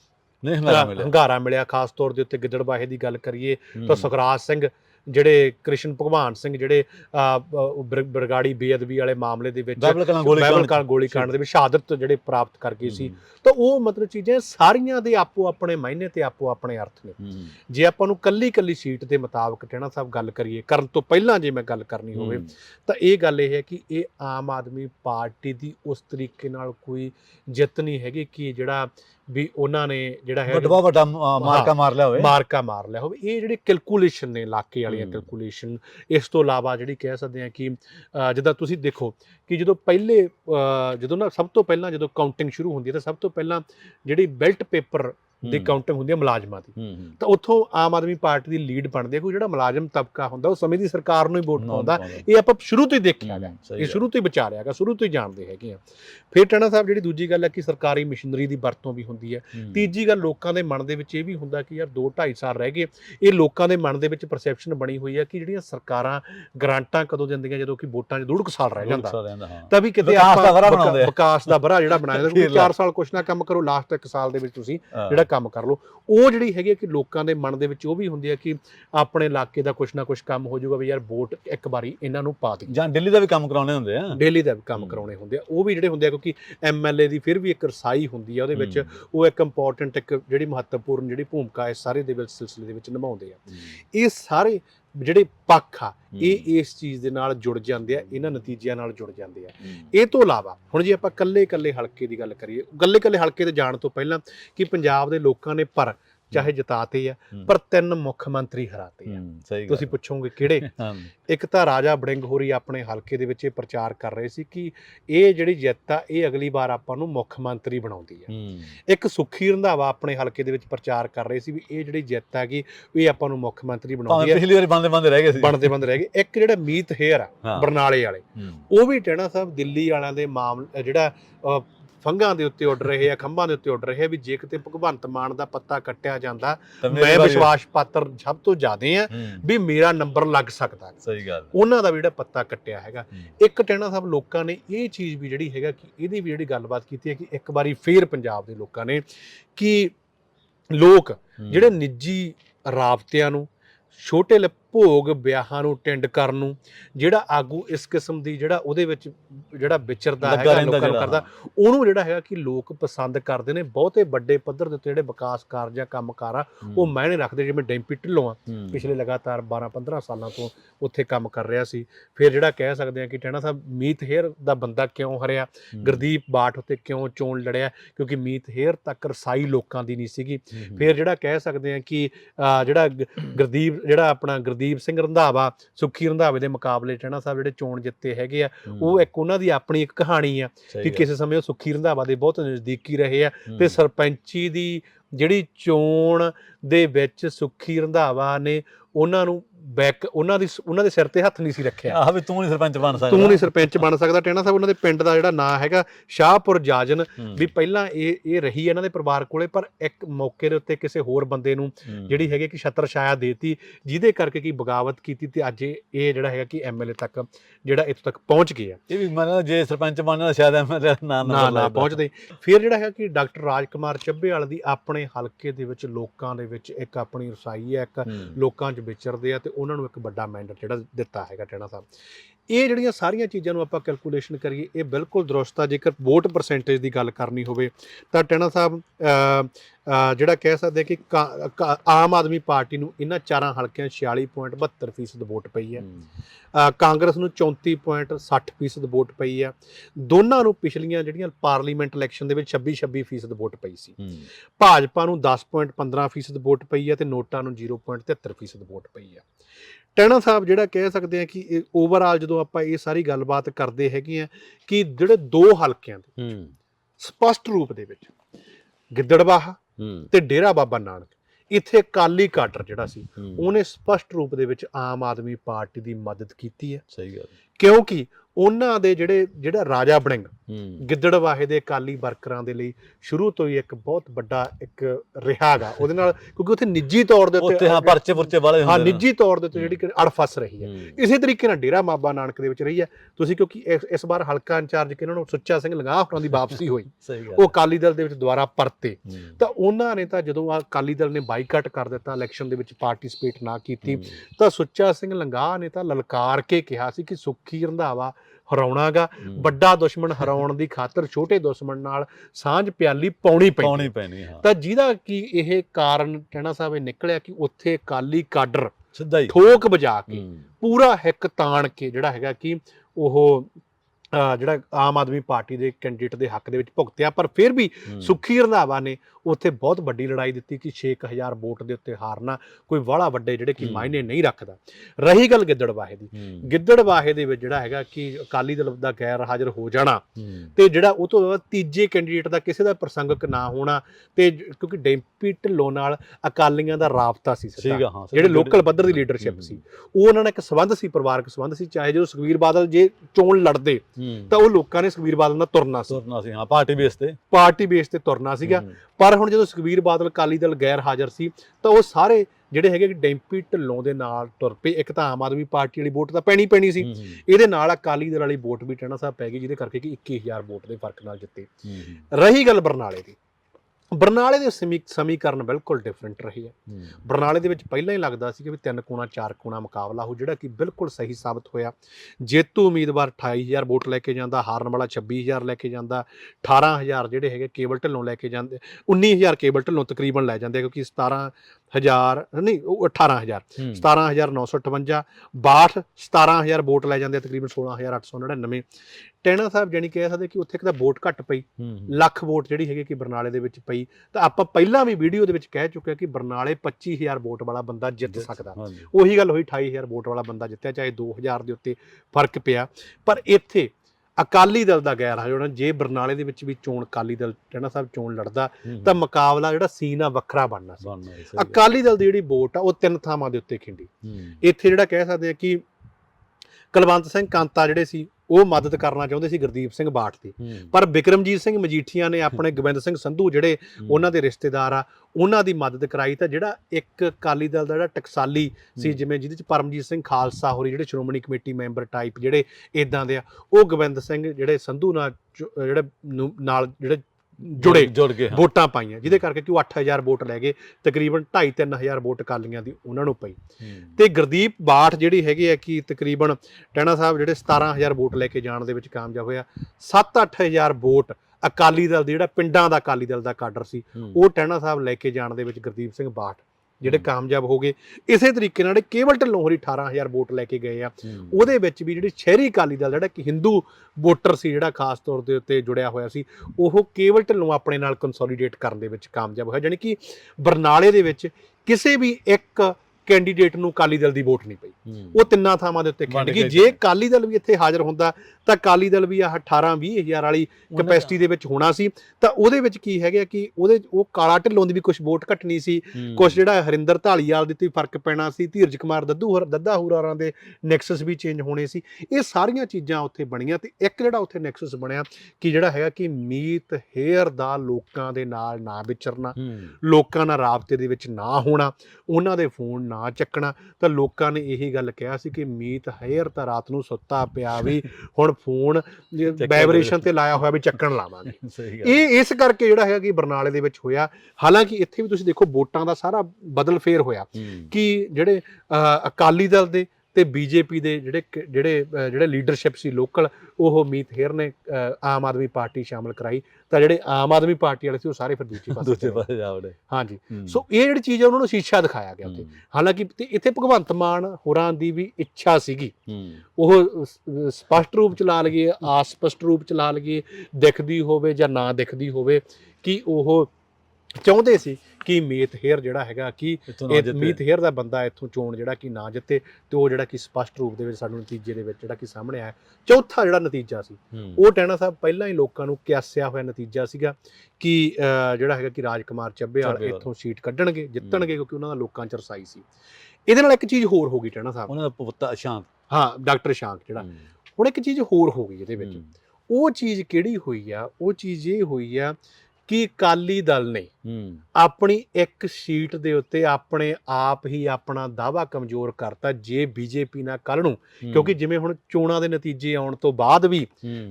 ਨਹੀਂ ਹੰਗਾਰਾ ਮਿਲਿਆ। ਹੰਗਾਰਾ ਮਿਲਿਆ ਖਾਸ ਤੌਰ ਦੇ ਉੱਤੇ ਗਿੱਦੜਬਾਹੇ ਦੀ ਗੱਲ ਕਰੀਏ ਤਾਂ ਸੁਖਰਾਜ ਸਿੰਘ ਜਿਹੜੇ ਕ੍ਰਿਸ਼ਨ ਭਗਵਾਨ ਸਿੰਘ ਜਿਹੜੇ ਬਰਗਾੜੀ ਬੇਅਦਬੀ ਵਾਲੇ ਮਾਮਲੇ ਦੇ ਵਿੱਚ ਬਾਈਬਲ ਕਲਾਂ ਗੋਲੀ ਬਾਈਬਲ ਕਾਂਡ ਕਾਂਡ ਗੋਲੀ ਕਾਂਡ ਦੇ ਵਿੱਚ ਸ਼ਹਾਦਤ ਜਿਹੜੇ ਪ੍ਰਾਪਤ ਕਰ ਗਏ ਸੀ ਤਾਂ ਉਹ ਮਤਲਬ ਚੀਜ਼ਾਂ ਸਾਰੀਆਂ ਦੇ ਆਪੋ ਆਪਣੇ ਮਾਇਨੇ ਤੇ ਆਪੋ ਆਪਣੇ ਅਰਥ ਨੇ। ਜੇ ਆਪਾਂ ਨੂੰ ਕੱਲੀ ਕੱਲੀ ਸੀਟ ਦੇ ਮੁਤਾਬਕ ਟਹਿਣਾ ਸਾਹਿਬ ਗੱਲ ਕਰੀਏ ਕਰਨ ਤੋਂ ਪਹਿਲਾਂ ਜੇ ਮੈਂ ਗੱਲ ਕਰਨੀ ਹੋਵੇ ਤਾਂ ਇਹ ਗੱਲ ਇਹ ਹੈ ਕਿ ਇਹ ਆਮ ਆਦਮੀ ਪਾਰਟੀ ਦੀ ਉਸ ਤਰੀਕੇ ਨਾਲ ਕੋਈ ਜਿੱਤ ਨਹੀਂ ਹੈਗੀ ਕਿ ਜਿਹੜਾ ਵੀ ਉਹਨਾਂ ਨੇ ਜਿਹੜਾ ਹੈ ਵੱਡਾ ਵੱਡਾ ਮਾਰਕਾ ਮਾਰ ਲਿਆ ਹੋਵੇ ਮਾਰਕਾ ਮਾਰ ਲਿਆ ਹੋਵੇ ਇਹ ਜਿਹੜੇ ਕੈਲਕੂਲੇਸ਼ਨ ਨੇ ਇਲਾਕੇ ਵਾਲੀਆਂ। ਕੈਲਕੂਲੇਸ਼ਨ ਇਸ ਤੋਂ ਇਲਾਵਾ ਜਿਹੜੀ ਕਹਿ ਸਕਦੇ ਆ ਕਿ ਜਿੱਦਾਂ ਤੁਸੀਂ ਦੇਖੋ ਕਿ ਜਦੋਂ ਪਹਿਲੇ ਜਦੋਂ ਨਾ ਸਭ ਤੋਂ ਪਹਿਲਾਂ ਜਦੋਂ ਕਾਊਂਟਿੰਗ ਸ਼ੁਰੂ ਹੁੰਦੀ ਹੈ ਤਾਂ ਸਭ ਤੋਂ ਪਹਿਲਾਂ ਜਿਹੜੀ ਬੈਲਟ ਪੇਪਰ ਦੀ ਕਾਊਂਟਿੰਗ ਹੁੰਦੀ ਹੈ ਮੁਲਾਜ਼ਮਾਂ ਦੀ ਤਾਂ ਉੱਥੋਂ ਆਮ ਆਦਮੀ ਪਾਰਟੀ ਦੀ ਲੀਡ ਬਣਦੀ ਹੈ ਕੋਈ ਜਿਹੜਾ ਮੁਲਾਜ਼ਮ ਤਬਕਾ ਹੁੰਦਾ ਉਹ ਸਮੇਂ ਦੀ ਸਰਕਾਰ ਨੂੰ ਹੀ ਵੋਟ ਪਾਉਂਦਾ। ਇਹ ਆਪਾਂ ਸ਼ੁਰੂ ਤੋਂ ਹੀ ਦੇਖਿਆ ਸਹੀ ਇਹ। ਸ਼ੁਰੂ ਤੋਂ ਹੀ ਵਿਚਾਰਿਆਗਾ ਸ਼ੁਰੂ ਤੋਂ ਹੀ ਜਾਣਦੇ ਹੈਗੇ ਆ ਫਿਰ ਟਣਾ ਸਾਹਿਬ ਜਿਹੜੀ ਦੂਜੀ ਗੱਲ ਹੈ ਕਿ ਸਰਕਾਰੀ ਮਸ਼ੀਨਰੀ ਦੀ ਵਰਤੋਂ ਵੀ ਹੁੰਦੀ ਹੈ ਤੀਜੀ ਗੱਲ ਲੋਕਾਂ ਦੇ ਮਨ ਦੇ ਵਿੱਚ ਇਹ ਵੀ ਹੁੰਦਾ ਕਿ ਯਾਰ 2 2.5 ਸਾਲ ਰਹਿ ਗਏ ਇਹ ਲੋਕਾਂ ਦੇ ਮਨ ਦੇ ਵਿੱਚ ਪਰਸੈਪਸ਼ਨ ਬਣੀ ਹੋਈ ਹੈ ਕਿ ਜਿਹੜੀਆਂ ਸਰਕਾਰਾਂ ਗ੍ਰਾਂਟਾਂ ਕਦੋਂ ਦਿੰਦੀਆਂ ਜਦੋਂ ਕਿ ਵੋਟਾਂ 'ਚ ਡੂਢ ਕੁ ਸਾਲ ਰਹਿ ਜਾਂਦਾ। ਤਾਂ ਵੀ ਕਿਤੇ ਆਪਾਂ। ਵਿਕਾਸ ਦਾ ਬਰਾ ਜਿਹੜਾ ਬਣਾਇਆ ਜਾਂਦਾ ਅਖੀਰਲਾ। 4 ਸਾਲ ਕੁਛ ਨਾ ਕੰਮ ਕਰੋ ਲਾਸਟ ਇੱਕ ਸਾਲ ਦੇ ਵਿੱਚ ਤੁਸੀਂ ਜਿਹੜਾ ਕੰਮ ਕਰ ਲਓ। ਉਹ ਜਿਹੜੀ ਹੈਗੀ ਹੈ ਕਿ ਲੋਕਾਂ ਦੇ ਮਨ ਦੇ ਵਿੱਚ ਉਹ ਵੀ ਹੁੰਦੀ ਹੈ ਕਿ ਆਪਣੇ ਇਲਾਕੇ ਦਾ ਕੁਛ ਨਾ ਕੁਛ ਕੰਮ ਹੋ ਜਾਊਗਾ ਵੀ ਯਾਰ ਵੋਟ ਇੱਕ ਵਾਰੀ ਇਹਨਾਂ ਨੂੰ ਪਾ ਦੇ ਜਾਂ ਦਿੱਲੀ ਦਾ ਵੀ ਕੰਮ ਕਰਾਉਣੇ ਹੁੰਦੇ ਆ। ਡੇਲੀ ਦਾ ਵੀ ਕੰਮ ਹੂੰ। ਕਰਾਉਣੇ ਹੁੰਦੇ ਆ। ਉਹ ਵੀ ਜਿਹੜੇ ਹੁੰਦੇ ਆ ਕਿਉਂਕਿ ਐਮਐਲਏ ਦੀ ਫਿਰ ਵੀ ਇੱਕ ਰਸਾਈ ਹੁੰਦੀ ਆ ਉਹਦੇ ਵਿੱਚ ਹੂੰ, ਉਹ ਇੱਕ ਇੰਪੋਰਟੈਂਟ ਇੱਕ ਜਿਹੜੀ ਮਹੱਤਵਪੂਰਨ ਜਿਹੜੀ ਭੂਮਿਕਾ ਇਸ ਸਾਰੇ ਦੇ ਵਿੱਚ ਸਿਲਸਿਲੇ ਦੇ ਵਿੱਚ ਨਿਭਾਉਂਦੇ ਆ। ਹੂੰ, ਇਹ ਸਾਰੇ ਜਿਹੜੇ ਪੱਖ ਆ ਇਹ ਇਸ ਚੀਜ਼ ਦੇ ਨਾਲ ਜੁੜ ਜਾਂਦੇ ਆ ਇਹਨਾਂ ਨਤੀਜਿਆਂ ਨਾਲ ਜੁੜ ਜਾਂਦੇ ਆ। ਇਹ ਤੋਂ ਇਲਾਵਾ ਹੁਣ ਜੇ ਆਪਾਂ ਕੱਲੇ ਕੱਲੇ ਹਲਕੇ ਦੀ ਗੱਲ ਕਰੀਏ ਕੱਲੇ ਕੱਲੇ ਹਲਕੇ ਤੇ ਜਾਣ ਤੋਂ ਪਹਿਲਾਂ ਕਿ ਪੰਜਾਬ ਦੇ ਲੋਕਾਂ ਨੇ ਪਰ ਚਾਹੇ ਜਿਤਾਤੇ ਆ ਪਰ ਤਿੰਨ ਮੁੱਖ ਮੰਤਰੀ ਹਰਾਤੇ ਆ। ਤੁਸੀਂ ਪੁੱਛੋਗੇ ਕਿਹੜੇ? ਇੱਕ ਤਾਂ ਰਾਜਾ ਬੜਿੰਗ ਹੋਰੀ ਆਪਣੇ ਹਲਕੇ ਦੇ ਵਿੱਚ ਇਹ ਪ੍ਰਚਾਰ ਕਰ ਰਹੇ ਸੀ ਕਿ ਇਹ ਜਿਹੜੀ ਜਿੱਤ ਆ ਇਹ ਅਗਲੀ ਵਾਰ ਆਪਾਂ ਨੂੰ ਮੁੱਖ ਮੰਤਰੀ ਬਣਾਉਂਦੀ ਆ। ਇੱਕ ਸੁਖੀ ਰੰਧਾਵਾ ਆਪਣੇ ਹਲਕੇ ਦੇ ਵਿੱਚ ਪ੍ਰਚਾਰ ਕਰ ਰਹੇ ਸੀ ਵੀ ਇਹ ਜਿਹੜੀ ਜਿੱਤ ਹੈਗੀ ਇਹ ਆਪਾਂ ਨੂੰ ਮੁੱਖ ਮੰਤਰੀ ਬਣਾਉਂਦੀ ਹੈ ਪਿਛਲੀ ਵਾਰੀ ਬੰਦੇ ਬੰਦੇ ਰਹਿ ਗਏ ਸੀ। ਬਣਦੇ ਬੰਦ ਰਹਿ ਗਏ। ਇੱਕ ਜਿਹੜਾ ਮੀਤ ਹੇਅਰ ਆ ਬਰਨਾਲੇ ਵਾਲੇ ਉਹ ਵੀ ਟਹਿਣਾ ਸਾਹਿਬ ਦਿੱਲੀ ਵਾਲਿਆਂ ਦੇ ਮਾਮਲੇ ਜਿਹੜਾ ਫੰਗਾਂ ਦੇ ਉੱਤੇ ਉੱਡ ਰਹੇ ਆ ਖੰਭਾਂ ਦੇ ਉੱਤੇ ਉੱਡ ਰਹੇ ਆ ਵੀ ਜੇ ਕਿਤੇ ਭਗਵੰਤ ਮਾਨ ਦਾ ਪੱਤਾ ਕੱਟਿਆ ਜਾਂਦਾ ਮੈਂ ਵਿਸ਼ਵਾਸ ਪਾਤਰ ਸਭ ਤੋਂ ਜ਼ਿਆਦੇ ਆ ਵੀ ਮੇਰਾ ਨੰਬਰ ਲੱਗ ਸਕਦਾ ਸਹੀ ਗੱਲ। ਉਹਨਾਂ ਦਾ ਵੀ ਜਿਹੜਾ ਪੱਤਾ ਕੱਟਿਆ ਹੈਗਾ। ਇੱਕ ਟਹਿਣਾ ਸਾਹਿਬ ਲੋਕਾਂ ਨੇ ਇਹ ਚੀਜ਼ ਵੀ ਜਿਹੜੀ ਹੈਗਾ ਕਿ ਇਹਦੀ ਵੀ ਜਿਹੜੀ ਗੱਲਬਾਤ ਕੀਤੀ ਹੈ ਕਿ ਇੱਕ ਵਾਰੀ ਫੇਰ ਪੰਜਾਬ ਦੇ ਲੋਕਾਂ ਨੇ ਕਿ ਲੋਕ ਜਿਹੜੇ ਨਿੱਜੀ ਰਾਬਤਿਆਂ ਨੂੰ ਛੋਟੇ ਭੋਗ ਵਿਆਹਾਂ ਨੂੰ ਟੈਂਡ ਕਰਨ ਨੂੰ ਜਿਹੜਾ ਆਗੂ ਇਸ ਕਿਸਮ ਦੀ ਜਿਹੜਾ ਉਹਦੇ ਵਿੱਚ ਜਿਹੜਾ ਵਿਚਰਦਾ ਹੈਗਾ ਲੋਕਾਂ ਨੂੰ ਕਰਦਾ ਉਹਨੂੰ ਜਿਹੜਾ ਹੈਗਾ ਕਿ ਲੋਕ ਪਸੰਦ ਕਰਦੇ ਨੇ ਬਹੁਤੇ ਵੱਡੇ ਪੱਧਰ ਦੇ ਉੱਤੇ ਜਿਹੜੇ ਵਿਕਾਸ ਕਾਰਜ ਆ ਕੰਮਕਾਰ ਆ ਉਹ ਮਾਇਨੇ ਰੱਖਦੇ ਜਿਵੇਂ ਡੈਂਪੀ ਢਿੱਲੋਂ ਆ ਪਿਛਲੇ ਲਗਾਤਾਰ 12-15 ਸਾਲਾਂ ਤੋਂ ਉੱਥੇ ਕੰਮ ਕਰ ਰਿਹਾ ਸੀ। ਫਿਰ ਜਿਹੜਾ ਕਹਿ ਸਕਦੇ ਆ ਕਿ ਟੈਣਾ ਸਾਹਿਬ ਮੀਤ ਹੇਅਰ ਦਾ ਬੰਦਾ ਕਿਉਂ ਹਰਿਆ? ਗੁਰਦੀਪ ਬਾਠ ਉੱਤੇ ਕਿਉਂ ਚੋਣ ਲੜਿਆ? ਕਿਉਂਕਿ ਮੀਤ ਹੇਅਰ ਤੱਕ ਰਸਾਈ ਲੋਕਾਂ ਦੀ ਨਹੀਂ ਸੀਗੀ। ਫਿਰ ਜਿਹੜਾ ਕਹਿ ਸਕਦੇ ਆ ਕਿ ਜਿਹੜਾ ਗੁਰਦੀਪ ਜਿਹੜਾ ਆਪਣਾ ਗੁਰਦੀਪ ਸਿੰਘ ਰੰਧਾਵਾ ਸੁੱਖੀ ਰੰਧਾਵੇ ਦੇ ਮੁਕਾਬਲੇ ਟੈਣਾ ਸਾਹਿਬ ਜਿਹੜੇ ਚੋਣ ਜਿੱਤੇ ਹੈਗੇ ਆ ਉਹ ਇੱਕ ਉਹਨਾਂ ਦੀ ਆਪਣੀ ਇੱਕ ਕਹਾਣੀ ਆ ਕਿ ਕਿਸੇ ਸਮੇਂ ਉਹ ਸੁੱਖੀ ਰੰਧਾਵਾ ਦੇ ਬਹੁਤ ਨਜ਼ਦੀਕੀ ਰਹੇ ਆ ਤੇ ਸਰਪੰਚੀ ਦੀ ਜਿਹੜੀ ਚੋਣ ਦੇ ਵਿੱਚ ਸੁੱਖੀ ਰੰਧਾਵਾ ਨੇ ਉਹਨਾਂ ਨੂੰ ਬੈਕ ਉਹਨਾਂ ਦੀ ਉਹਨਾਂ ਦੇ ਸਿਰ ਤੇ ਹੱਥ ਨਹੀਂ ਸੀ ਰੱਖਿਆ। ਆਹ ਵੀ ਤੂੰ ਨਹੀਂ ਸਰਪੰਚ ਬਣ ਸਕਦਾ। ਤੂੰ ਨਹੀਂ ਸਰਪੰਚ ਬਣ ਸਕਦਾ। ਟੈਣਾ ਸਾਹਿਬ ਉਹਨਾਂ ਦੇ ਪਿੰਡ ਦਾ ਜਿਹੜਾ ਨਾਂ ਹੈਗਾ ਸ਼ਾਹਪੁਰ ਜਾਜਨ ਵੀ ਪਹਿਲਾਂ ਇਹ ਇਹ ਰਹੀ ਇਹਨਾਂ ਦੇ ਪਰਿਵਾਰ ਕੋਲੇ ਪਰ ਇੱਕ ਮੌਕੇ ਦੇ ਉੱਤੇ ਕਿਸੇ ਹੋਰ ਬੰਦੇ ਨੂੰ ਜਿਹੜੀ ਹੈਗੀ ਕਿ ਛਤਰ ਛਾਇਆ ਦੇਤੀ ਜਿਹਦੇ ਕਰਕੇ ਕੀ ਬਗਾਵਤ ਕੀਤੀ ਤੇ ਅੱਜ ਇਹ ਇਹ ਜਿਹੜਾ ਹੈਗਾ ਕਿ ਐਮਐਲਏ ਤੱਕ ਜਿਹੜਾ ਇੱਥੋਂ ਤੱਕ ਪਹੁੰਚ ਗਿਆ। ਇਹ ਵੀ ਮਨ ਜੇ ਸਰਪੰਚ ਬਣਨਾ ਸ਼ਾਇਦ ਐਮਐਲਏ ਨਾ ਨਾ ਨਾ ਪਹੁੰਚਦੇ ਫਿਰ ਜਿਹੜਾ ਹੈਗਾ ਕਿ ਡਾਕਟਰ ਰਾਜਕੁਮਾਰ ਚੱਬੇਵਾਲ ਦੀ ਆਪਣੇ ਹਲਕੇ ਦੇ ਵਿੱਚ ਲੋਕਾਂ ਦੇ ਵਿੱਚ ਇੱਕ ਆਪਣੀ ਰਸਾਈ ਹੈ ਇੱਕ ਲੋਕਾਂ 'ਚ ਵਿਚਰਦੇ ਆ ਤੇ ਉਹਨਾਂ ਨੂੰ ਇੱਕ ਵੱਡਾ ਮੈਂਡੇਟ ਜਿਹੜਾ ਦਿੱਤਾ ਹੈਗਾ ਟੈਣਾ ਸਾਹਿਬ। ਇਹ ਜਿਹੜੀਆਂ ਸਾਰੀਆਂ ਚੀਜ਼ਾਂ ਨੂੰ ਆਪਾਂ ਕੈਲਕੂਲੇਸ਼ਨ ਕਰੀਏ ਇਹ ਬਿਲਕੁਲ ਦਰੁਸਤ ਆ। ਜੇਕਰ ਵੋਟ ਪਰਸੈਂਟੇਜ ਦੀ ਗੱਲ ਕਰਨੀ ਹੋਵੇ ਤਾਂ ਟੈਣਾ ਸਾਹਿਬ ਜਿਹੜਾ ਕਹਿ ਸਕਦੇ ਕਿ ਆਮ ਆਦਮੀ ਪਾਰਟੀ ਨੂੰ ਇਹਨਾਂ ਚਾਰਾਂ ਹਲਕਿਆਂ 'ਚ 46.72% ਵੋਟ ਪਈ ਹੈ। ਕਾਂਗਰਸ ਨੂੰ 34.60% ਵੋਟ ਪਈ ਆ ਦੋਨਾਂ ਨੂੰ ਪਿਛਲੀਆਂ ਜਿਹੜੀਆਂ ਪਾਰਲੀਮੈਂਟ ਇਲੈਕਸ਼ਨ ਦੇ ਵਿੱਚ 26-26% ਵੋਟ ਪਈ ਸੀ। ਭਾਜਪਾ ਨੂੰ 10.15% ਵੋਟ ਪਈ ਹੈ ਤੇ ਨੋਟਾ ਨੂੰ 0.73% ਵੋਟ ਪਈ ਆ ਟੈਣਾ ਸਾਹਿਬ ਜਿਹੜਾ ਕਹਿ ਸਕਦੇ ਆ ਕਿ ਓਵਰਆਲ ਜਦੋਂ ਆਪਾਂ ਇਹ ਸਾਰੀ ਗੱਲਬਾਤ ਕਰਦੇ ਹੈਗੇ ਆ ਕਿ ਜਿਹੜੇ ਦੋ ਹਲਕਿਆਂ ਦੇ ਹੂੰ। ਸਪਸ਼ਟ ਰੂਪ ਦੇ ਵਿੱਚ ਗਿੱਦੜਬਾਹਾ ਤੇ ਡੇਰਾ ਬਾਬਾ ਨਾਨਕ ਇੱਥੇ ਕਾਲੀ ਕਾਡਰ ਜਿਹੜਾ ਸੀ ਉਹਨੇ ਸਪਸ਼ਟ ਰੂਪ ਦੇ ਵਿੱਚ ਆਮ ਆਦਮੀ ਪਾਰਟੀ ਦੀ ਮਦਦ ਕੀਤੀ ਹੈ। ਸਹੀ ਗੱਲ। ਕਿਉਂਕਿ ਉਹਨਾਂ ਦੇ ਜਿਹੜੇ ਜਿਹੜਾ ਰਾਜਾ ਬੜਿੰਗ ਹੂੰ। ਗਿੱਦੜਵਾਹੇ ਦੇ ਅਕਾਲੀ ਵਰਕਰਾਂ ਦੇ ਲਈ ਸ਼ੁਰੂ ਤੋਂ ਹੀ ਇੱਕ ਬਹੁਤ ਵੱਡਾ ਇੱਕ ਰਿਹਾਗਾ ਉਹਦੇ ਨਾਲ ਕਿਉਂਕਿ ਉੱਥੇ ਨਿੱਜੀ ਤੌਰ ਦੇ ਉੱਥੇ ਹਾਂ ਪਰਚੇ ਪੁਰਚੇ ਵਾਲੇ ਹਾਂ ਹੁੰਦੇ। ਨਿੱਜੀ ਤੌਰ ਦੇ ਉੱਤੇ ਜਿਹੜੀ ਅੜਫਸ ਰਹੀ ਹੈ। ਇਸੇ ਤਰੀਕੇ ਨਾਲ ਡੇਰਾ ਬਾਬਾ ਨਾਨਕ ਦੇ ਵਿੱਚ ਰਹੀ ਹੈ। ਤੁਸੀਂ ਕਿਉਂਕਿ ਇਸ- ਵਾਰ ਹਲਕਾ ਇੰਚਾਰਜ ਕਿ ਇਹਨਾਂ ਨੂੰ ਸੁੱਚਾ ਸਿੰਘ ਲੰਗਾਹ ਹੋਰਾਂ ਦੀ ਵਾਪਸੀ ਹੋਈ। ਉਹ ਅਕਾਲੀ ਦਲ ਦੇ ਵਿੱਚ ਦੁਬਾਰਾ ਪਰਤੇ। ਤਾਂ ਉਹਨਾਂ ਨੇ ਤਾਂ ਜਦੋਂ ਆ ਅਕਾਲੀ ਦਲ ਨੇ ਬਾਈਕਾਟ ਕਰ ਦਿੱਤਾ ਇਲੈਕਸ਼ਨ ਦੇ ਵਿੱਚ ਪਾਰਟਿਸਿਪੇਟ ਨਾ ਕੀਤੀ ਤਾਂ ਸੁੱਚਾ ਸਿੰਘ ਲੰਗਾਹ ਨੇ ਤਾਂ ਲਲਕਾਰ ਕੇ ਕਿਹਾ ਸੀ ਕਿ ਸੁੱਖੀ ਰੰਧਾਵਾ ਹਰਾਉਣਾਗਾ। ਵੱਡਾ ਦੁਸ਼ਮਣ ਹਰਾਉਣ ਦੀ ਖਾਤਰ ਛੋਟੇ ਦੁਸ਼ਮਣ ਨਾਲ ਸਾਂਝ ਪਿਆਲੀ ਪਾਉਣੀ ਪੈਂਦੀ। ਪਾਉਣੀ ਪੈਣੀ ਹਾਂ। ਤਾਂ ਜਿਹਦਾ ਕੀ ਇਹ ਕਾਰਨ ਟਹਿਣਾ ਸਾਹਿਬ ਇਹ ਨਿਕਲਿਆ ਕਿ ਉੱਥੇ ਕਾਲੀ ਕਾਡਰ ਸਿੱਧਾ ਹੀ। ਠੋਕ ਵਜਾ ਕੇ ਪੂਰਾ ਹਿੱਕ ਤਾਣ ਕੇ ਜਿਹੜਾ ਹੈਗਾ ਕਿ ਉਹ ਜਿਹੜਾ ਆਮ ਆਦਮੀ ਪਾਰਟੀ ਦੇ ਕੈਂਡੀਡੇਟ ਦੇ ਹੱਕ ਦੇ ਵਿੱਚ ਭੁਗਤਿਆ। ਪਰ ਫਿਰ ਵੀ ਸੁਖੀ ਰੰਧਾਵਾ ਨੇ ਉੱਥੇ ਬਹੁਤ ਵੱਡੀ ਲੜਾਈ ਦਿੱਤੀ ਕਿ 6000 ਵੋਟ ਦੇ ਉੱਤੇ ਹਾਰਨਾ ਕੋਈ ਵਾਲਾ ਵੱਡੇ ਜਿਹੜੇ ਕਿ। ਮਾਇਨੇ ਨਹੀਂ ਰੱਖਦਾ। ਰਹੀ ਗੱਲ ਗਿੱਦੜਵਾਹੇ ਦੀ। ਗਿੱਦੜਵਾਹੇ ਦੇ ਵਿੱਚ ਜਿਹੜਾ ਹੈਗਾ ਕਿ ਅਕਾਲੀ ਦਲ ਦਾ ਗੈਰ ਹਾਜ਼ਰ ਹੋ ਜਾਣਾ ਤੇ ਜਿਹੜਾ ਉਹ ਤੋਂ ਬਾਅਦ ਤੀਜੇ ਕੈਂਡੀਡੇਟ ਦਾ ਕਿਸੇ ਦਾ ਪ੍ਰਸੰਗਕ ਨਾ ਹੋਣਾ ਤੇ ਕਿਉਂਕਿ ਡੈਂਪੀ ਢਿੱਲੋਂ ਨਾਲ ਅਕਾਲੀਆਂ ਦਾ ਰਾਬਤਾ ਸੀ ਸਿੱਧਾ। ਜਿਹੜੇ ਲੋਕਲ ਪੱਧਰ ਦੀ ਲੀਡਰਸ਼ਿਪ ਸੀ ਉਹ ਉਹਨਾਂ ਨਾਲ ਇੱਕ ਸੰਬੰਧ ਸੀ ਪਰਿਵਾਰਕ ਸੰਬੰਧ ਸੀ ਚਾਹੇ ਜਦੋਂ ਸੁਖਵੀਰ ਬਾਦਲ ਜੇ ਚੋਣ ਲੜਦੇ ਤਾਂ ਉਹ ਲੋਕਾਂ ਨੇ ਸੁਖਵੀਰ ਬਾਦਲ ਨਾਲ ਤੁਰਨਾ ਸੀ। ਤੁਰਨਾ ਸੀ ਹਾਂ ਪਾਰਟੀ ਬੇਸ ਤੇ। ਪਾਰਟੀ ਬੇਸ ਤੇ ਤੁਰਨਾ ਸੀਗਾ। ਪਰ ਹੁਣ ਜਦੋਂ ਸੁਖਵੀਰ ਬਾਦਲ ਅਕਾਲੀ ਦਲ ਗੈਰ ਹਾਜ਼ਰ ਸੀ ਤਾਂ ਉਹ ਸਾਰੇ ਜਿਹੜੇ ਹੈਗੇ ਡੈਂਪੀ ਢਿੱਲੋਂ ਦੇ ਨਾਲ ਤੁਰ ਪਏ। ਇੱਕ ਤਾਂ ਆਮ ਆਦਮੀ ਪਾਰਟੀ ਵਾਲੀ ਵੋਟ ਤਾਂ ਪੈਣੀ ਪੈਣੀ ਸੀ। ਇਹਦੇ ਨਾਲ ਅਕਾਲੀ ਦਲ ਵਾਲੀ ਵੋਟ ਵੀ ਟਹਿਣਾ ਸਾਹਿਬ ਪੈ ਗਈ ਜਿਹਦੇ ਕਰਕੇ ਕਿ 21000 ਵੋਟ ਦੇ ਫ਼ਰਕ ਨਾਲ ਜਿੱਤੇ। ਰਹੀ ਗੱਲ ਬਰਨਾਲੇ ਦੀ। ਬਰਨਾਲੇ ਦੇ ਸਮੀਕਰਨ ਬਿਲਕੁਲ ਡਿਫਰੈਂਟ ਰਹੀ ਹੈ। ਬਰਨਾਲੇ ਦੇ ਵਿੱਚ ਪਹਿਲਾਂ ਹੀ ਲੱਗਦਾ ਸੀ ਕਿ ਵੀ ਤਿੰਨ ਕੋਣਾ ਚਾਰ ਕੋਣਾ ਮੁਕਾਬਲਾ ਹੋ ਜਿਹੜਾ ਕਿ ਬਿਲਕੁਲ ਸਹੀ ਸਾਬਤ ਹੋਇਆ। ਜੇਤੂ ਉਮੀਦਵਾਰ 28000 ਵੋਟ ਲੈ ਕੇ ਜਾਂਦਾ ਹਾਰਨ ਵਾਲਾ 26000 ਲੈ ਕੇ ਜਾਂਦਾ 18000 ਜਿਹੜੇ ਹੈਗੇ ਕੇਬਲ ਢਿੱਲੋਂ ਲੈ ਕੇ ਜਾਂਦੇ 19000 ਕੇਬਲ ਢਿੱਲੋਂ ਤਕਰੀਬਨ ਲੈ ਜਾਂਦੇ ਕਿਉਂਕਿ 17 1000 ਨਹੀਂ ਉਹ 18000 17958 62 17000 ਵੋਟ ਲੈ ਜਾਂਦੇ ਆ ਤਕਰੀਬਨ 16899 ਟੈਣਾ ਸਾਹਿਬ ਜਾਨੀ ਕਹਿ ਸਕਦੇ ਕਿ ਉੱਥੇ ਇੱਕ ਤਾਂ ਵੋਟ ਘੱਟ ਪਈ ਲੱਖ ਵੋਟ ਜਿਹੜੀ ਹੈਗੀ ਕਿ ਬਰਨਾਲੇ ਦੇ ਵਿੱਚ ਪਈ। ਤਾਂ ਆਪਾਂ ਪਹਿਲਾਂ ਵੀ ਵੀਡੀਓ ਦੇ ਵਿੱਚ ਕਹਿ ਚੁੱਕਿਆ ਕਿ ਬਰਨਾਲੇ 25000 ਵੋਟ ਵਾਲਾ ਬੰਦਾ ਜਿੱਤ ਸਕਦਾ। ਉਹੀ ਗੱਲ ਹੋਈ 28000 ਵੋਟ ਵਾਲਾ ਬੰਦਾ ਜਿੱਤਿਆ ਚਾਹੇ 2000 ਦੇ ਉੱਤੇ ਫ਼ਰਕ ਪਿਆ। ਪਰ ਇੱਥੇ ਅਕਾਲੀ ਦਲ ਦਾ ਗੈਰ ਹਾਜ਼ਰ ਹੋਣਾ ਜੇ ਬਰਨਾਲੇ ਦੇ ਵਿੱਚ ਵੀ ਚੋਣ ਅਕਾਲੀ ਦਲ ਟੈਣਾ ਸਾਹਿਬ ਚੋਣ ਲੜਦਾ ਤਾਂ ਮੁਕਾਬਲਾ ਜਿਹੜਾ ਸੀਨ ਆ ਵੱਖਰਾ ਬਣਨਾ ਸੀ। ਅਕਾਲੀ ਦਲ ਦੀ ਜਿਹੜੀ ਵੋਟ ਆ ਉਹ ਤਿੰਨ ਥਾਵਾਂ ਦੇ ਉੱਤੇ ਖਿੰਡੀ। ਇੱਥੇ ਜਿਹੜਾ ਕਹਿ ਸਕਦੇ ਆ ਕਿ ਕੁਲਵੰਤ ਸਿੰਘ ਕਾਂਤਾ ਜਿਹੜੇ ਸੀ ਉਹ ਮਦਦ ਕਰਨਾ ਚਾਹੁੰਦੇ ਸੀ ਗੁਰਦੀਪ ਸਿੰਘ ਬਾਠ ਦੀ। ਪਰ ਬਿਕਰਮਜੀਤ ਸਿੰਘ ਮਜੀਠੀਆ ਨੇ ਆਪਣੇ ਗੋਬਿੰਦ ਸਿੰਘ ਸੰਧੂ ਜਿਹੜੇ ਉਹਨਾਂ ਦੇ ਰਿਸ਼ਤੇਦਾਰ ਆ ਉਹਨਾਂ ਦੀ ਮਦਦ ਕਰਾਈ ਤਾਂ ਜਿਹੜਾ ਇੱਕ ਅਕਾਲੀ ਦਲ ਦਾ ਜਿਹੜਾ ਟਕਸਾਲੀ ਸੀ। ਜਿਵੇਂ ਜਿਹਦੇ ਚ ਪਰਮਜੀਤ ਸਿੰਘ ਖਾਲਸਾ ਹੋਰੀ ਜਿਹੜੇ ਸ਼੍ਰੋਮਣੀ ਕਮੇਟੀ ਮੈਂਬਰ ਟਾਈਪ ਜਿਹੜੇ ਇਦਾਂ ਦੇ ਆ ਉਹ ਗੋਬਿੰਦ ਸਿੰਘ ਜਿਹੜੇ ਸੰਧੂ ਨਾਲ ਜਿਹੜੇ ਨਾਲ ਜਿਹੜੇ ਜੁੜੇ ਜੁੜ ਗਏ ਹਾਂ। ਵੋਟਾਂ ਪਾਈਆਂ ਜਿਹਦੇ ਕਰਕੇ ਕਿ ਉਹ 8000 ਵੋਟ ਲੈ ਗਏ ਤਕਰੀਬਨ 2.5 3000 ਵੋਟ ਅਕਾਲੀਆਂ ਦੀ ਉਹਨਾਂ ਨੂੰ ਪਈ। ਹੂੰ, ਤੇ ਗੁਰਦੀਪ ਬਾਠ ਜਿਹੜੀ ਹੈਗੇ ਆ ਕਿ ਤਕਰੀਬਨ ਟੈਣਾ ਸਾਹਿਬ ਜਿਹੜੇ 17000 ਵੋਟ ਲੈ ਕੇ ਜਾਣ ਦੇ ਵਿੱਚ ਕਾਮਯਾਬ ਹੋਇਆ 7-8000 ਵੋਟ ਅਕਾਲੀ ਦਲ ਦੀ ਜਿਹੜਾ ਪਿੰਡਾਂ ਦਾ ਅਕਾਲੀ ਦਲ ਦਾ ਕਾਡਰ ਸੀ ਹੂੰ, ਉਹ ਟੈਣਾ ਸਾਹਿਬ ਲੈ ਕੇ ਜਾਣ ਦੇ ਵਿੱਚ ਗੁਰਦੀਪ ਸਿੰਘ ਬਾਠ ਜਿਹੜੇ। ਕਾਮਯਾਬ ਹੋ ਗਏ ਇਸੇ ਤਰੀਕੇ ਨਾਲ ਕੇਵਲ ਢਿੱਲੋਂ ਹੋਰੀ 18000 ਵੋਟ ਲੈ ਕੇ ਗਏ ਆ ਉਹਦੇ ਵਿੱਚ ਵੀ ਜਿਹੜੀ ਸ਼ਹਿਰੀ ਅਕਾਲੀ ਦਲ ਜਿਹੜਾ ਕਿ ਹਿੰਦੂ ਵੋਟਰ ਸੀ ਜਿਹੜਾ ਖਾਸ ਤੌਰ ਦੇ ਉੱਤੇ ਜੁੜਿਆ ਹੋਇਆ ਸੀ ਉਹ ਕੇਵਲ ਢਿੱਲੋਂ ਆਪਣੇ ਨਾਲ ਕੰਸੋਲੀਡੇਟ ਕਰਨ ਦੇ ਵਿੱਚ ਕਾਮਯਾਬ ਹੋਇਆ ਜਾਣੀ ਕਿ ਬਰਨਾਲੇ ਦੇ ਵਿੱਚ ਕਿਸੇ ਵੀ ਇੱਕ ਕੈਂਡੀਡੇਟ ਨੂੰ ਅਕਾਲੀ ਦਲ ਦੀ ਵੋਟ ਨਹੀਂ ਪਈ। ਉਹ ਤਿੰਨਾਂ ਥਾਵਾਂ ਦੇ ਉੱਤੇ ਖਿੰਡ ਗਈ ਜੇ ਅਕਾਲੀ ਦਲ ਵੀ ਇੱਥੇ ਹਾਜ਼ਰ ਹੁੰਦਾ ਤਾਂ ਅਕਾਲੀ ਦਲ ਵੀ ਆਹ 18 20 ਹਜ਼ਾਰ ਵਾਲੀ ਕਪੈਸਿਟੀ ਦੇ ਵਿੱਚ ਹੋਣਾ ਸੀ। ਤਾਂ ਉਹਦੇ ਵਿੱਚ ਕੀ ਹੈਗਾ ਕਿ ਉਹਦੇ ਉਹ ਕਾਲਾ ਢਿੱਲੋਂ ਦੀ ਵੀ ਕੁਝ ਵੋਟ ਘਟਣੀ ਸੀ। ਕੁਝ ਜਿਹੜਾ ਹਰਿੰਦਰ ਢਾਲੀਵਾਲ ਦੇ ਤੇ ਫ਼ਰਕ ਪੈਣਾ ਸੀ। ਧੀਰਜ ਕੁਮਾਰ ਦੱਦੂ ਹੋਰ ਦੱਦਾ ਹੋਰਾਂ ਦੇ ਨੈਕਸਸ ਵੀ ਚੇਂਜ ਹੋਣੇ ਸੀ। ਇਹ ਸਾਰੀਆਂ ਚੀਜ਼ਾਂ ਉੱਥੇ ਬਣੀਆਂ ਤੇ ਇੱਕ ਜਿਹੜਾ ਉੱਥੇ ਨੈਕਸਸ ਬਣਿਆ ਕਿ ਜਿਹੜਾ ਹੈਗਾ ਕਿ ਮੀਤ ਹੇਅਰ ਦਾ ਲੋਕਾਂ ਦੇ ਨਾਲ ਨਾ ਵਿਚਰਨਾ ਲੋਕਾਂ ਨਾਲ ਰਾਬਤੇ ਦੇ ਵਿੱਚ ਨਾ ਹੋਣਾ ਉਹਨਾਂ ਦੇ ਫੋਨ ਨਾ ਚੱਕਣਾ। ਤਾਂ ਲੋਕਾਂ ਨੇ ਇਹੀ ਗੱਲ ਕਿਹਾ ਸੀ ਕਿ ਮੀਤ ਹੇਅਰ ਤਾਂ ਰਾਤ ਨੂੰ ਸੁੱਤਾ ਪਿਆ ਵੀ ਹੁਣ ਫੋਨ ਵਾਈਬ੍ਰੇਸ਼ਨ ਤੇ ਲਾਇਆ ਹੋਇਆ ਵੀ ਚੱਕਣ ਲਾਵਾਂਗੇ। ਇਹ ਇਸ ਕਰਕੇ ਜਿਹੜਾ ਹੈਗਾ ਕਿ ਬਰਨਾਲੇ ਦੇ ਵਿੱਚ ਹੋਇਆ। ਹਾਲਾਂਕਿ ਇੱਥੇ ਵੀ ਤੁਸੀਂ ਦੇਖੋ ਵੋਟਾਂ ਦਾ ਸਾਰਾ ਬਦਲ ਫੇਰ ਹੋਇਆ ਕਿ ਜਿਹੜੇ ਅਕਾਲੀ ਦਲ ਦੇ ਤੇ ਬੀਜੇਪੀ ਦੇ ਜਿਹੜੇ ਜਿਹੜੇ ਜਿਹੜੇ ਲੀਡਰਸ਼ਿਪ ਸੀ ਲੋਕਲ ਉਹ ਮੀਤ ਹੇਰ ਨੇ ਆਮ ਆਦਮੀ ਪਾਰਟੀ ਸ਼ਾਮਲ ਕਰਾਈ। ਤਾਂ ਜਿਹੜੇ ਆਮ ਆਦਮੀ ਪਾਰਟੀ ਵਾਲੇ ਸੀ ਉਹ ਸਾਰੇ ਫਿਰ ਦੂਜੀ ਪਾਸੇ ਦੂਜੇ। ਪਾਸੇ ਜਾ ਵੜੇ। ਹਾਂਜੀ। ਸੋ ਇਹ ਜਿਹੜੀ ਚੀਜ਼ ਹੈ ਉਹਨਾਂ ਨੂੰ ਸ਼ੀਸ਼ਾ ਦਿਖਾਇਆ ਗਿਆ ਉੱਥੇ। ਹਾਲਾਂਕਿ ਇੱਥੇ ਭਗਵੰਤ ਮਾਨ ਹੋਰਾਂ ਦੀ ਵੀ ਇੱਛਾ ਸੀਗੀ। ਉਹ ਸਪਸ਼ਟ ਰੂਪ ਚ ਲਾ ਲਈਏ ਅਸਪਸ਼ਟ ਰੂਪ ਚ ਲਾ ਲਈਏ ਦਿਖਦੀ ਹੋਵੇ ਜਾਂ ਨਾ ਦਿਖਦੀ ਹੋਵੇ ਕਿ ਉਹ ਚਾਹੁੰਦੇ ਸੀ ਕਿ ਮੀਤ ਹੇਅਰ ਜਿਹੜਾ ਹੈਗਾ ਕਿ ਇਹ। ਮੀਤ ਹੇਅਰ ਦਾ ਬੰਦਾ ਇੱਥੋਂ ਚੋਣ ਜਿਹੜਾ ਕਿ ਨਾ ਜਿੱਤੇ ਤੇ ਉਹ ਜਿਹੜਾ ਕਿ ਸਪਸ਼ਟ ਰੂਪ ਦੇ ਵਿੱਚ ਸਾਨੂੰ ਨਤੀਜੇ ਦੇ ਵਿੱਚ ਜਿਹੜਾ ਕਿ ਸਾਹਮਣੇ ਆਇਆ। ਚੌਥਾ ਜਿਹੜਾ ਨਤੀਜਾ ਸੀ ਉਹ ਟੈਣਾ ਸਾਹਿਬ ਪਹਿਲਾਂ ਹੀ ਲੋਕਾਂ ਨੂੰ ਕਿਆਸਿਆ ਹੋਇਆ ਨਤੀਜਾ ਸੀਗਾ ਕਿ ਜਿਹੜਾ ਹੈਗਾ ਕਿ ਰਾਜਕੁਮਾਰ ਚੱਬੇਵਾਲ। ਇੱਥੋਂ ਸੀਟ ਕੱਢਣਗੇ ਜਿੱਤਣਗੇ ਕਿਉਂਕਿ ਉਹਨਾਂ ਦਾ ਲੋਕਾਂ ਚ ਰਸਾਈ ਸੀ। ਇਹਦੇ ਨਾਲ ਇੱਕ ਚੀਜ਼ ਹੋਰ ਹੋ ਗਈ ਟੈਣਾ ਸਾਹਿਬ। ਉਹਨਾਂ ਦਾ ਪੁੱਤ ਅਸ਼ਾਂਤ। ਹਾਂ ਡਾਕਟਰ ਸ਼ਾਂਕ ਜਿਹੜਾ। ਹੁਣ ਇੱਕ ਚੀਜ਼ ਹੋਰ ਹੋ ਗਈ ਇਹਦੇ ਵਿੱਚ। ਉਹ ਚੀਜ਼ ਕਿਹੜੀ ਹੋਈ ਆ? ਉਹ ਚੀਜ਼ ਇਹ ਹੋਈ ਆ ਕਿ ਅਕਾਲੀ ਦਲ ਨੇ ਆਪਣੀ ਇੱਕ ਸੀਟ ਦੇ ਉੱਤੇ ਆਪਣੇ ਆਪ ਹੀ ਆਪਣਾ ਦਾਵਾ ਕਮਜ਼ੋਰ ਕਰਤਾ ਜੇ ਬੀਜੇਪੀ ਨਾਲ ਕੱਲ ਨੂੰ ਕਿਉਂਕਿ ਜਿਵੇਂ ਹੁਣ ਚੋਣਾਂ ਦੇ ਨਤੀਜੇ ਆਉਣ ਤੋਂ ਬਾਅਦ ਵੀ